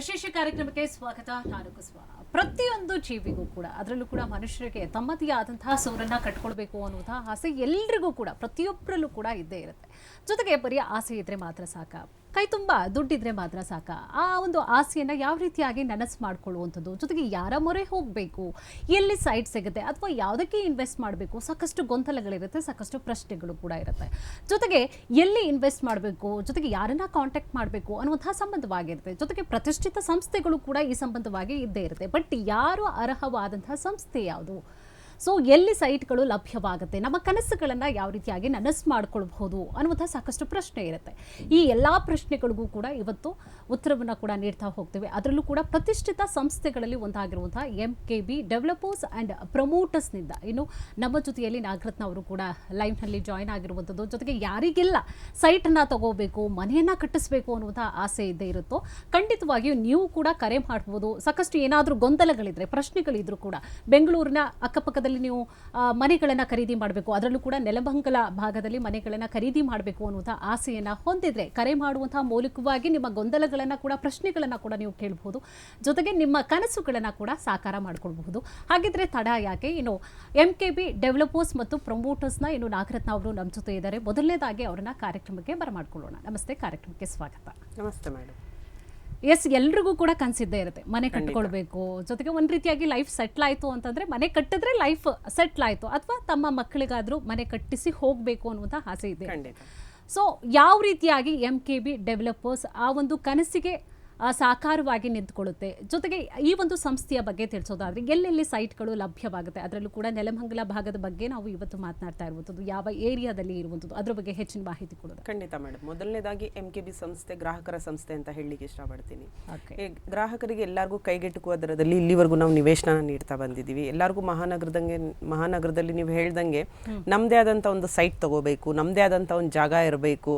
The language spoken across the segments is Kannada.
ವಿಶೇಷ ಕಾರ್ಯಕ್ರಮಕ್ಕೆ ಸ್ವಾಗತ. ನಾನು ಕುಸ್ವ ಪ್ರತಿಯೊಂದು ಜೀವಿಗೂ ಕೂಡ, ಅದರಲ್ಲೂ ಕೂಡ ಮನುಷ್ಯರಿಗೆ ತಮ್ಮದೇ ಆದಂತಹ ಸೂರನ್ನ ಕಟ್ಕೊಳ್ಬೇಕು ಅನ್ನುವಂತಹ ಆಸೆ ಎಲ್ರಿಗೂ ಕೂಡ ಪ್ರತಿಯೊಬ್ಬರಲ್ಲೂ ಕೂಡ ಇದ್ದೇ ಇರುತ್ತೆ. ಜೊತೆಗೆ ಬರೀ ಆಸೆ ಇದ್ರೆ ಮಾತ್ರ ಸಾಕ. ಕೈ ತುಂಬ ದುಡ್ಡಿದ್ರೆ ಮಾತ್ರ ಸಾಕ. ಆ ಒಂದು ಆಸೆಯನ್ನು ಯಾವ ರೀತಿಯಾಗಿ ನನಸು ಮಾಡ್ಕೊಳ್ಳುವಂಥದ್ದು? ಜೊತೆಗೆ ಯಾರ ಮೊರೆ ಹೋಗಬೇಕು? ಎಲ್ಲಿ ಸೈಟ್ ಸಿಗುತ್ತೆ? ಅಥವಾ ಯಾವುದಕ್ಕೆ ಇನ್ವೆಸ್ಟ್ ಮಾಡಬೇಕು? ಸಾಕಷ್ಟು ಗೊಂದಲಗಳಿರುತ್ತೆ, ಸಾಕಷ್ಟು ಪ್ರಶ್ನೆಗಳು ಕೂಡ ಇರುತ್ತೆ. ಜೊತೆಗೆ ಎಲ್ಲಿ ಇನ್ವೆಸ್ಟ್ ಮಾಡಬೇಕು? ಜೊತೆಗೆ ಯಾರನ್ನ ಕಾಂಟ್ಯಾಕ್ಟ್ ಮಾಡಬೇಕು? ಅನ್ನುವಂತಹ ಸಂಬಂಧವಾಗಿರುತ್ತೆ. ಜೊತೆಗೆ ಪ್ರತಿಷ್ಠಿತ ಸಂಸ್ಥೆಗಳು ಕೂಡ ಈ ಸಂಬಂಧವಾಗಿ ಇದ್ದೇ ಇರುತ್ತೆ. ಬಟ್ ಯಾರು ಅರ್ಹವಾದಂತಹ ಸಂಸ್ಥೆ ಯಾವುದು? ಸೊ ಎಲ್ಲಿ ಸೈಟ್ಗಳು ಲಭ್ಯವಾಗುತ್ತೆ? ನಮ್ಮ ಕನಸುಗಳನ್ನು ಯಾವ ರೀತಿಯಾಗಿ ನನಸು ಮಾಡ್ಕೊಳ್ಬಹುದು ಅನ್ನುವಂಥ ಸಾಕಷ್ಟು ಪ್ರಶ್ನೆ ಇರುತ್ತೆ. ಈ ಎಲ್ಲ ಪ್ರಶ್ನೆಗಳಿಗೂ ಕೂಡ ಇವತ್ತು ಉತ್ತರವನ್ನು ಕೂಡ ನೀಡ್ತಾ ಹೋಗ್ತೇವೆ. ಅದರಲ್ಲೂ ಕೂಡ ಪ್ರತಿಷ್ಠಿತ ಸಂಸ್ಥೆಗಳಲ್ಲಿ ಒಂದಾಗಿರುವಂಥ M K B developers and ಪ್ರಮೋಟರ್ಸ್ನಿಂದ ಇನ್ನು ನಮ್ಮ ಜೊತೆಯಲ್ಲಿ ನಾಗರತ್ನ ಅವರು ಕೂಡ ಲೈವ್ನಲ್ಲಿ ಜಾಯ್ನ್ ಆಗಿರುವಂಥದ್ದು. ಜೊತೆಗೆ ಯಾರಿಗೆಲ್ಲ ಸೈಟನ್ನು ತಗೋಬೇಕು, ಮನೆಯನ್ನು ಕಟ್ಟಿಸ್ಬೇಕು ಅನ್ನುವಂಥ ಆಸೆ ಇದ್ದೇ ಇರುತ್ತೋ, ಖಂಡಿತವಾಗಿಯೂ ನೀವು ಕೂಡ ಕರೆ ಮಾಡ್ಬೋದು. ಸಾಕಷ್ಟು ಏನಾದರೂ ಗೊಂದಲಗಳಿದ್ರೆ, ಪ್ರಶ್ನೆಗಳಿದ್ರು ಕೂಡ, ಬೆಂಗಳೂರಿನ ಅಕ್ಕಪಕ್ಕದಲ್ಲಿ ನೀವು ಮನೆಗಳನ್ನು ಖರೀದಿ ಮಾಡಬೇಕು. ಅದರಲ್ಲೂ ಕೂಡ ನೆಲಮಂಗಲ ಭಾಗದಲ್ಲಿ ಮನೆಗಳನ್ನು ಖರೀದಿ ಮಾಡಬೇಕು ಅನ್ನುವಂಥ ಆಸೆಯನ್ನು ಹೊಂದಿದ್ರೆ, ಕರೆ ಮಾಡುವಂತಹ ಮೌಲಿಕವಾಗಿ ನಿಮ್ಮ ಗೊಂದಲಗಳನ್ನು ಕೂಡ, ಪ್ರಶ್ನೆಗಳನ್ನು ಕೂಡ ನೀವು ಕೇಳಬಹುದು. ಜೊತೆಗೆ ನಿಮ್ಮ ಕನಸುಗಳನ್ನು ಕೂಡ ಸಾಕಾರ ಮಾಡಿಕೊಳ್ಬಹುದು. ಹಾಗಿದ್ರೆ ತಡ ಯಾಕೆ? ಇನ್ನು ಎಂ ಕೆ ಬಿ ಡೆವಲಪರ್ಸ್ ಮತ್ತು ಪ್ರಮೋಟರ್ಸ್ನ ಇನ್ನು ನಾಗರತ್ನ ಅವರು ನಮ್ಮ ಜೊತೆ ಇದ್ದಾರೆ. ಮೊದಲನೇದಾಗಿ ಅವರನ್ನ ಕಾರ್ಯಕ್ರಮಕ್ಕೆ ಬರಮಾಡಿಕೊಳ್ಳೋಣ. ನಮಸ್ತೆ. ಕಾರ್ಯಕ್ರಮಕ್ಕೆ ಸ್ವಾಗತ. ನಮಸ್ತೆ ಮೇಡಮ್ ಎಸ್ ಎಲ್ರಿಗೂ ಕೂಡ ಕನ್ಸಿದ್ದೇ ಇರುತ್ತೆ. ಮನೆ ಕಟ್ಕೊಳ್ಬೇಕು. ಜೊತೆಗೆ ಒಂದ್ ರೀತಿಯಾಗಿ ಲೈಫ್ ಸೆಟ್ಲ್ ಆಯ್ತು ಅಂತಂದ್ರೆ ಮನೆ ಕಟ್ಟಿದ್ರೆ ಲೈಫ್ ಸೆಟ್ಲ್ ಆಯ್ತು. ಅಥವಾ ತಮ್ಮ ಮಕ್ಕಳಿಗಾದ್ರೂ ಮನೆ ಕಟ್ಟಿಸಿ ಹೋಗ್ಬೇಕು ಅನ್ನುವಂಥ ಆಸೆ ಇದೆ. ಸೊ ಯಾವ ರೀತಿಯಾಗಿ ಎಂ ಕೆ ಬಿ ಡೆವಲಪರ್ಸ್ ಆ ಒಂದು ಕನಸಿಗೆ ಸಾಕಾರವಾಗಿ ನಿಂತ್ಕೊಳ್ಳುತ್ತೆ. ಜೊತೆಗೆ ಈ ಒಂದು ಸಂಸ್ಥೆಯ ಬಗ್ಗೆ ತಿಳಿಸೋದಾದ್ರೆ ಎಲ್ಲೆಲ್ಲಿ ಸೈಟ್ಗಳು ಲಭ್ಯವಾಗುತ್ತೆ ಅದರಲ್ಲೂ ಕೂಡ ನೆಲಮಂಗಲ ಭಾಗದ ಬಗ್ಗೆ ನಾವು ಇವತ್ತು ಮಾತನಾಡ್ತಾ ಇರುವಂಥದ್ದು ಯಾವ ಏರಿಯಾದಲ್ಲಿ ಇರುವಂಥದ್ದು ಅದರ ಬಗ್ಗೆ ಹೆಚ್ಚಿನ ಮಾಹಿತಿ ಕೊಡೋದು ಖಂಡಿತ ಮೇಡಮ್. ಮೊದಲನೇದಾಗಿ ಎಂ ಕೆ ಬಿ ಸಂಸ್ಥೆ ಗ್ರಾಹಕರ ಸಂಸ್ಥೆ ಅಂತ ಹೇಳಲಿಕ್ಕೆ ಇಷ್ಟಪಡ್ತೀನಿ. ಗ್ರಾಹಕರಿಗೆ ಎಲ್ಲರಿಗೂ ಕೈಗೆಟುಕುವ ದರದಲ್ಲಿ ಇಲ್ಲಿವರೆಗೂ ನಾವು ನಿವೇಶನ ನೀಡ್ತಾ ಬಂದಿದ್ದೀವಿ. ಎಲ್ಲರಿಗೂ ಮಹಾನಗರದಂಗೆ ಮಹಾನಗರದಲ್ಲಿ ನೀವು ಹೇಳ್ದಂಗೆ ನಮ್ಮದೇ ಆದಂಥ ಒಂದು ಸೈಟ್ ತಗೋಬೇಕು ನಮ್ಮದೇ ಆದಂಥ ಒಂದು ಜಾಗ ಇರಬೇಕು.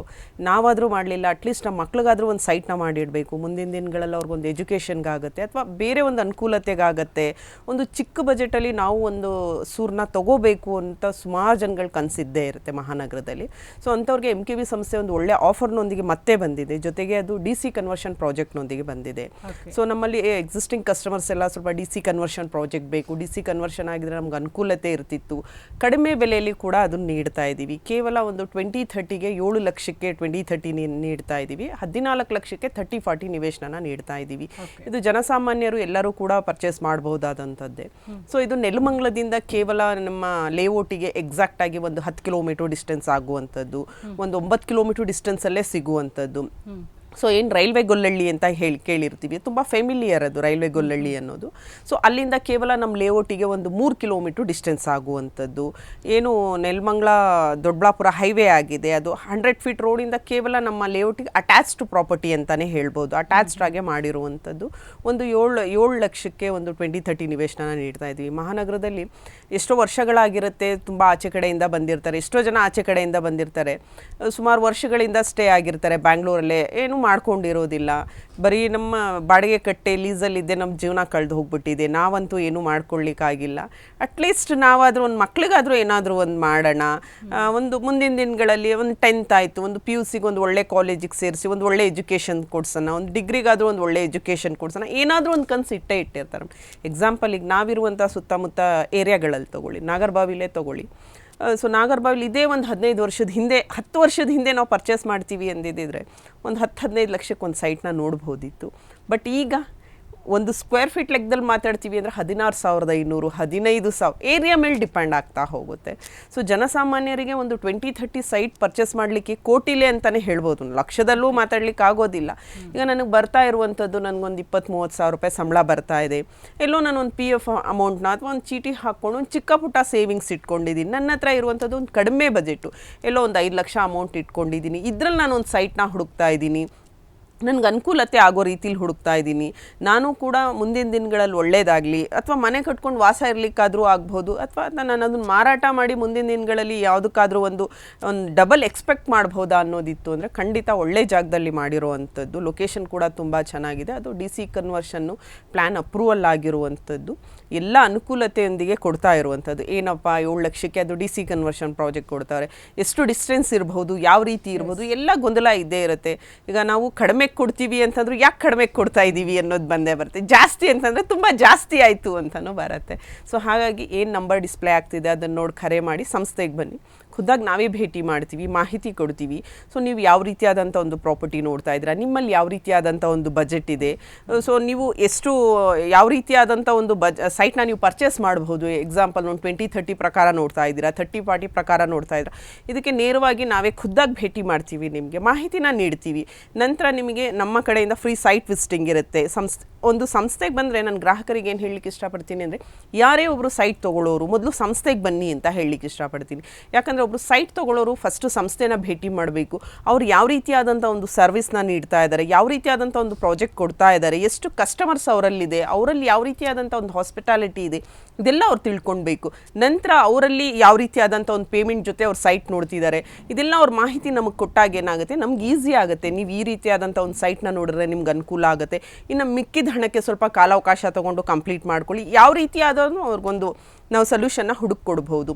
ನಾವಾದರೂ ಮಾಡಲಿಲ್ಲ ಅಟ್ಲೀಸ್ಟ್ ನಮ್ಮ ಮಕ್ಳಿಗಾದ್ರೂ ಒಂದು ಸೈಟ್ನ ಮಾಡಿಡಬೇಕು. ಮುಂದಿನ ದಿನಗಳಲ್ಲಿ ಅವ್ರಿಗೊಂದು ಎಜುಕೇಷನ್ಗಾಗುತ್ತೆ ಅಥವಾ ಬೇರೆ ಒಂದು ಅನುಕೂಲತೆಗಾಗತ್ತೆ. ಒಂದು ಚಿಕ್ಕ ಬಜೆಟಲ್ಲಿ ನಾವು ಒಂದು ಸೂರ್ನ ತಗೋಬೇಕು ಅಂತ ಸುಮಾರು ಜನಗಳು ಕನಸಿದ್ದೇ ಇರುತ್ತೆ ಮಹಾನಗರದಲ್ಲಿ. ಸೊ ಅಂಥವ್ರಿಗೆ ಎಂ ಕೆ ವಿ ಸಂಸ್ಥೆ ಒಂದು ಒಳ್ಳೆ ಆಫರ್ನೊಂದಿಗೆ ಮತ್ತೆ ಬಂದಿದೆ. ಜೊತೆಗೆ ಅದು ಡಿ ಸಿ ಕನ್ವರ್ಷನ್ ಪ್ರಾಜೆಕ್ಟ್ನೊಂದಿಗೆ ಬಂದಿದೆ. ಸೊ ನಮ್ಮಲ್ಲಿ ಎಕ್ಸಿಸ್ಟಿಂಗ್ ಕಸ್ಟಮರ್ಸ್ ಎಲ್ಲ ಸ್ವಲ್ಪ ಡಿ ಸಿ ಕನ್ವರ್ಷನ್ ಪ್ರಾಜೆಕ್ಟ್ ಬೇಕು. ಡಿ ಸಿ ಕನ್ವರ್ಷನ್ ಆಗಿದ್ರೆ ನಮ್ಗೆ ಅನುಕೂಲತೆ ಇರ್ತಿತ್ತು. ಕಡಿಮೆ ಬೆಲೆಯಲ್ಲಿ ಕೂಡ ಅದನ್ನು ನೀಡ್ತಾ ಇದ್ದೀವಿ. ಕೇವಲ ಒಂದು ಟ್ವೆಂಟಿ ಥರ್ಟಿಗೆ ಏಳು ಲಕ್ಷಕ್ಕೆ ಟ್ವೆಂಟಿ ಥರ್ಟಿ ನೀಡ್ತಾ ಇದ್ದೀವಿ. ಹದಿನಾಲ್ಕು ಲಕ್ಷಕ್ಕೆ ಥರ್ಟಿ ಫಾರ್ಟಿ ನಿವೇಶನ ನೀಡ್ತಾ ಇದ್ದೀವಿ. ಇದು ಜನಸಾಮಾನ್ಯರು ಎಲ್ಲರೂ ಕೂಡ ಪರ್ಚೇಸ್ ಮಾಡಬಹುದಾದಂಥದ್ದೇ. ಸೊ ಇದು ನೆಲಮಂಗಲದಿಂದ ಕೇವಲ ನಮ್ಮ ಲೇಔಟಿಗೆ ಎಕ್ಸಾಕ್ಟ್ ಆಗಿ ಒಂದು ಹತ್ತು ಕಿಲೋಮೀಟರ್ ಡಿಸ್ಟೆನ್ಸ್ ಆಗುವಂಥದ್ದು ಒಂದು ಒಂಬತ್ತು ಕಿಲೋಮೀಟರ್ ಡಿಸ್ಟೆನ್ಸಲ್ಲೇ ಸಿಗುವಂಥದ್ದು. ಸೊ ಏನು ರೈಲ್ವೆ ಗೊಲ್ಲಳ್ಳಿ ಅಂತ ಹೇಳಿ ಕೇಳಿರ್ತೀವಿ. ತುಂಬ ಫೆಮಿಲಿಯರ್ ಅದು ರೈಲ್ವೆ ಗೊಲ್ಲಳ್ಳಿ ಅನ್ನೋದು. ಸೊ ಅಲ್ಲಿಂದ ಕೇವಲ ನಮ್ಮ ಲೇಔಟಿಗೆ ಒಂದು ಮೂರು ಕಿಲೋಮೀಟ್ರ್ ಡಿಸ್ಟೆನ್ಸ್ ಆಗುವಂಥದ್ದು. ಏನು ನೆಲ್ಮಂಗ್ಲ ದೊಡ್ಡಬಳ್ಳಾಪುರ ಹೈವೇ ಆಗಿದೆ. ಅದು ಹಂಡ್ರೆಡ್ ಫೀಟ್ ರೋಡಿಂದ ಕೇವಲ ನಮ್ಮ ಲೇಔಟಿಗೆ ಅಟ್ಯಾಚ್ಡ್ ಪ್ರಾಪರ್ಟಿ ಅಂತಲೇ ಹೇಳ್ಬೋದು. ಅಟ್ಯಾಚ್ಡ್ ಆಗೇ ಮಾಡಿರುವಂಥದ್ದು. ಒಂದು ಏಳು ಏಳು ಲಕ್ಷಕ್ಕೆ ಒಂದು ಟ್ವೆಂಟಿ ತರ್ಟಿ ನಿವೇಶನ ನೀಡ್ತಾ ಇದ್ವಿ. ಮಹಾನಗರದಲ್ಲಿ ಎಷ್ಟೋ ವರ್ಷಗಳಾಗಿರುತ್ತೆ ತುಂಬ ಆಚೆ ಕಡೆಯಿಂದ ಬಂದಿರ್ತಾರೆ. ಎಷ್ಟೋ ಜನ ಆಚೆ ಕಡೆಯಿಂದ ಬಂದಿರ್ತಾರೆ. ಸುಮಾರು ವರ್ಷಗಳಿಂದ ಸ್ಟೇ ಆಗಿರ್ತಾರೆ. ಬ್ಯಾಂಗ್ಳೂರಲ್ಲೇ ಏನು ಮಾಡ್ಕೊಂಡಿರೋದಿಲ್ಲ. ಬರೀ ನಮ್ಮ ಬಾಡಿಗೆ ಕಟ್ಟೆ ಲೀಸಲ್ಲಿದ್ದೆ ನಮ್ಮ ಜೀವನ ಕಳೆದು ಹೋಗ್ಬಿಟ್ಟಿದೆ. ನಾವಂತೂ ಏನೂ ಮಾಡ್ಕೊಳ್ಳಿಕ್ಕಾಗಿಲ್ಲ. ಅಟ್ಲೀಸ್ಟ್ ನಾವಾದರೂ ಒಂದು ಮಕ್ಳಿಗಾದರೂ ಏನಾದರೂ ಒಂದು ಮಾಡೋಣ. ಒಂದು ಮುಂದಿನ ದಿನಗಳಲ್ಲಿ ಒಂದು ಟೆಂತ್ ಆಯಿತು, ಒಂದು ಪಿ ಯು ಸಿಗೆ ಒಂದು ಒಳ್ಳೆ ಕಾಲೇಜಿಗೆ ಸೇರಿಸಿ, ಒಂದು ಒಳ್ಳೆ ಎಜುಕೇಷನ್ ಕೊಡ್ಸೋಣ, ಒಂದು ಡಿಗ್ರಿಗಾದರೂ ಒಂದು ಒಳ್ಳೆ ಎಜುಕೇಷನ್ ಕೊಡ್ಸೋಣ. ಏನಾದರೂ ಒಂದು ಕನಸು ಇಟ್ಟೇ ಇಟ್ಟಿರ್ತಾರೆ. ಎಕ್ಸಾಂಪಲ್ ಈಗ ನಾವಿರುವಂಥ ಸುತ್ತಮುತ್ತ ಏರಿಯಾಗಳಲ್ಲಿ ತಗೊಳ್ಳಿ, ನಾಗರಬಾವಿಲೇ ತಗೊಳ್ಳಿ. ಸೊ ನಾಗರ್ಬಾವಿಲ್ ಇದೇ ಒಂದು ಹದಿನೈದು ವರ್ಷದ ಹಿಂದೆ, ಹತ್ತು ವರ್ಷದ ಹಿಂದೆ ನಾವು ಪರ್ಚೇಸ್ ಮಾಡ್ತೀವಿ ಅಂದಿದ್ದಿದ್ರೆ ಒಂದು ಹತ್ತು ಹದಿನೈದು ಲಕ್ಷಕ್ಕೆ ಒಂದು ಸೈಟ್ನ ನೋಡ್ಬೋದಿತ್ತು. ಬಟ್ ಈಗ ಒಂದು ಸ್ಕ್ವೇರ್ ಫೀಟ್ ಲೆಕ್ಕದಲ್ಲಿ ಮಾತಾಡ್ತೀವಿ ಅಂದರೆ ಹದಿನಾರು ಸಾವಿರದ ಐನೂರು ಹದಿನೈದು ಸಾವಿರ ಏರಿಯಾ ಮೇಲೆ ಡಿಪೆಂಡ್ ಆಗ್ತಾ ಹೋಗುತ್ತೆ. ಸೊ ಜನಸಾಮಾನ್ಯರಿಗೆ ಒಂದು ಟ್ವೆಂಟಿ ಥರ್ಟಿ ಸೈಟ್ ಪರ್ಚೇಸ್ ಮಾಡಲಿಕ್ಕೆ ಕೋಟಿಲೆ ಅಂತಲೇ ಹೇಳ್ಬೋದು. ಲಕ್ಷದಲ್ಲೂ ಮಾತಾಡ್ಲಿಕ್ಕೆ ಆಗೋದಿಲ್ಲ. ಈಗ ನನಗೆ ಬರ್ತಾ ಇರುವಂಥದ್ದು ನನಗೊಂದು ಇಪ್ಪತ್ತು ಮೂವತ್ತು ಸಾವಿರ ರೂಪಾಯಿ ಸಂಬಳ ಬರ್ತಾ ಇದೆ. ಎಲ್ಲೋ ನಾನು ಒಂದು ಪಿ ಎಫ್ ಅಮೌಂಟ್ನ ಅಥವಾ ಒಂದು ಚೀಟಿ ಹಾಕ್ಕೊಂಡು ಒಂದು ಚಿಕ್ಕ ಪುಟ್ಟ ಸೇವಿಂಗ್ಸ್ ಇಟ್ಕೊಂಡಿದ್ದೀನಿ. ನನ್ನ ಹತ್ರ ಇರುವಂಥದ್ದು ಒಂದು ಕಡಿಮೆ ಬಜೆಟು ಎಲ್ಲೋ ಒಂದು ಐದು ಲಕ್ಷ ಅಮೌಂಟ್ ಇಟ್ಕೊಂಡಿದ್ದೀನಿ. ಇದ್ರಲ್ಲಿ ನಾನು ಒಂದು ಸೈಟ್ನ ಹುಡುಕ್ತಾ ಇದ್ದೀನಿ. ನನಗೆ ಅನುಕೂಲತೆ ಆಗೋ ರೀತಿಲಿ ಹುಡುಕ್ತಾ ಇದ್ದೀನಿ. ನಾನು ಕೂಡ ಮುಂದಿನ ದಿನಗಳಲ್ಲಿ ಒಳ್ಳೇದಾಗಲಿ ಅಥವಾ ಮನೆ ಕಟ್ಕೊಂಡು ವಾಸ ಇರಲಿಕ್ಕಾದರೂ ಆಗ್ಬೋದು ಅಥವಾ ನಾನು ಅದನ್ನು ಮಾರಾಟ ಮಾಡಿ ಮುಂದಿನ ದಿನಗಳಲ್ಲಿ ಯಾವುದಕ್ಕಾದರೂ ಒಂದು ಒಂದು ಡಬಲ್ ಎಕ್ಸ್ಪೆಕ್ಟ್ ಮಾಡ್ಬೋದಾ ಅನ್ನೋದಿತ್ತು ಅಂದರೆ ಖಂಡಿತ ಒಳ್ಳೆ ಜಾಗದಲ್ಲಿ ಮಾಡಿರೋ ಅಂಥದ್ದು ಲೊಕೇಶನ್ ಕೂಡ ತುಂಬ ಚೆನ್ನಾಗಿದೆ. ಅದು ಡಿ ಸಿ ಕನ್ವರ್ಷನ್ನು ಪ್ಲ್ಯಾನ್ ಅಪ್ರೂವಲ್ ಆಗಿರುವಂಥದ್ದು. ಎಲ್ಲ ಅನುಕೂಲತೆಯೊಂದಿಗೆ ಕೊಡ್ತಾ ಇರುವಂಥದ್ದು. ಏನಪ್ಪ ಏಳು ಲಕ್ಷಕ್ಕೆ ಅದು ಡಿ ಸಿ ಕನ್ವರ್ಷನ್ ಪ್ರಾಜೆಕ್ಟ್ ಕೊಡ್ತಾರೆ. ಎಷ್ಟು ಡಿಸ್ಟೆನ್ಸ್ ಇರಬಹುದು ಯಾವ ರೀತಿ ಇರ್ಬೋದು ಎಲ್ಲ ಗೊಂದಲ ಇದ್ದೇ ಇರುತ್ತೆ. ಈಗ ನಾವು ಕಡಿಮೆ ಕೊಡ್ತೀವಿ ಅಂತಂದ್ರು ಯಾಕೆ ಕಡಿಮೆ ಕೊಡ್ತಾ ಇದ್ದೀವಿ ಅನ್ನೋದು ಬಂದೇ ಬರುತ್ತೆ. ಜಾಸ್ತಿ ಅಂತಂದರೆ ತುಂಬ ಜಾಸ್ತಿ ಆಯಿತು ಅಂತಲೂ ಬರುತ್ತೆ. ಸೊ ಹಾಗಾಗಿ ಏನು ನಂಬರ್ ಡಿಸ್ಪ್ಲೇ ಆಗ್ತಿದೆ ಅದನ್ನು ನೋಡಿ ಕರೆ ಮಾಡಿ ಸಂಸ್ಥೆಗೆ ಬನ್ನಿ. ಖುದ್ದಾಗಿ ನಾವೇ ಭೇಟಿ ಮಾಡ್ತೀವಿ, ಮಾಹಿತಿ ಕೊಡ್ತೀವಿ. ಸೊ ನೀವು ಯಾವ ರೀತಿಯಾದಂಥ ಒಂದು ಪ್ರಾಪರ್ಟಿ ನೋಡ್ತಾ ಇದ್ದೀರಾ? ನಿಮ್ಮಲ್ಲಿ ಯಾವ ರೀತಿಯಾದಂಥ ಒಂದು ಬಜೆಟ್ ಇದೆ? ಸೊ ನೀವು ಎಷ್ಟು, ಯಾವ ರೀತಿಯಾದಂಥ ಒಂದು ಬಜ್ ಸೈಟ್ನ ನೀವು ಪರ್ಚೇಸ್ ಮಾಡಬಹುದು ಎಕ್ಸಾಂಪಲ್ ಒಂದು ಟ್ವೆಂಟಿ ಥರ್ಟಿ ಪ್ರಕಾರ ನೋಡ್ತಾ ಇದ್ದೀರಾ? ಥರ್ಟಿ ಫಾರ್ಟಿ ಪ್ರಕಾರ ನೋಡ್ತಾ ಇದ್ದೀರಾ? ಇದಕ್ಕೆ ನೇರವಾಗಿ ನಾವೇ ಖುದ್ದಾಗಿ ಭೇಟಿ ಮಾಡ್ತೀವಿ ನಿಮಗೆ. ಮಾಹಿತಿನ ನೀಡ್ತೀವಿ. ನಂತರ ನಿಮಗೆ ನಮ್ಮ ಕಡೆಯಿಂದ ಫ್ರೀ ಸೈಟ್ ವಿಸಿಟಿಂಗ್ ಇರುತ್ತೆ. ಸಂಸ್, ಒಂದು ಸಂಸ್ಥೆಗೆ ಬಂದರೆ ನಾನು ಗ್ರಾಹಕರಿಗೆ ಏನು ಹೇಳಲಿಕ್ಕೆ ಇಷ್ಟಪಡ್ತೀನಿ ಅಂದರೆ, ಯಾರೇ ಒಬ್ಬರು ಸೈಟ್ ತೊಗೊಳ್ಳೋರು, ಮೊದಲು ಸಂಸ್ಥೆಗೆ ಬನ್ನಿ ಅಂತ ಹೇಳಲಿಕ್ಕೆ ಇಷ್ಟಪಡ್ತೀನಿ. ಯಾಕಂದರೆ ಒಬ್ಬರು ಸೈಟ್ ತೊಗೊಳ್ಳೋರು ಫಸ್ಟು ಸಂಸ್ಥೆನ ಭೇಟಿ ಮಾಡಬೇಕು. ಅವ್ರು ಯಾವ ರೀತಿಯಾದಂಥ ಒಂದು ಸರ್ವಿಸ್ನ ನೀಡ್ತಾ ಇದ್ದಾರೆ ಯಾವ ರೀತಿಯಾದಂಥ ಒಂದು ಪ್ರಾಜೆಕ್ಟ್ ಕೊಡ್ತಾ ಇದ್ದಾರೆ ಎಷ್ಟು ಕಸ್ಟಮರ್ಸ್ ಅವರಲ್ಲಿದೆ, ಅವರಲ್ಲಿ ಯಾವ ರೀತಿಯಾದಂಥ ಒಂದು ಹಾಸ್ಪಿಟಾಲಿಟಿ ಇದೆ, ಇದೆಲ್ಲ ಅವ್ರು ತಿಳ್ಕೊಳ್ಬೇಕು. ನಂತರ ಅವರಲ್ಲಿ ಯಾವ ರೀತಿಯಾದಂಥ ಒಂದು ಪೇಮೆಂಟ್ ಜೊತೆ ಅವ್ರು ಸೈಟ್ ನೋಡ್ತಿದ್ದಾರೆ ಇದೆಲ್ಲ ಅವ್ರ ಮಾಹಿತಿ ನಮಗೆ ಕೊಟ್ಟಾಗ ಏನಾಗುತ್ತೆ, ನಮ್ಗೆ ಈಸಿ ಆಗುತ್ತೆ. ನೀವು ಈ ರೀತಿಯಾದಂಥ ಒಂದು ಸೈಟ್ನ ನೋಡಿದ್ರೆ ನಿಮ್ಗೆ ಅನುಕೂಲ ಆಗುತ್ತೆ. ಇನ್ನು ಮಿಕ್ಕಿದ ಹಣಕ್ಕೆ ಸ್ವಲ್ಪ ಕಾಲಾವಕಾಶ ತೊಗೊಂಡು ಕಂಪ್ಲೀಟ್ ಮಾಡ್ಕೊಳ್ಳಿ. ಯಾವ ರೀತಿಯಾದ ಅವ್ರಿಗೊಂದು, ನಾವು ಸೊಲ್ಯೂಷನ್ನ ಹುಡುಕೊಡ್ಬೋದು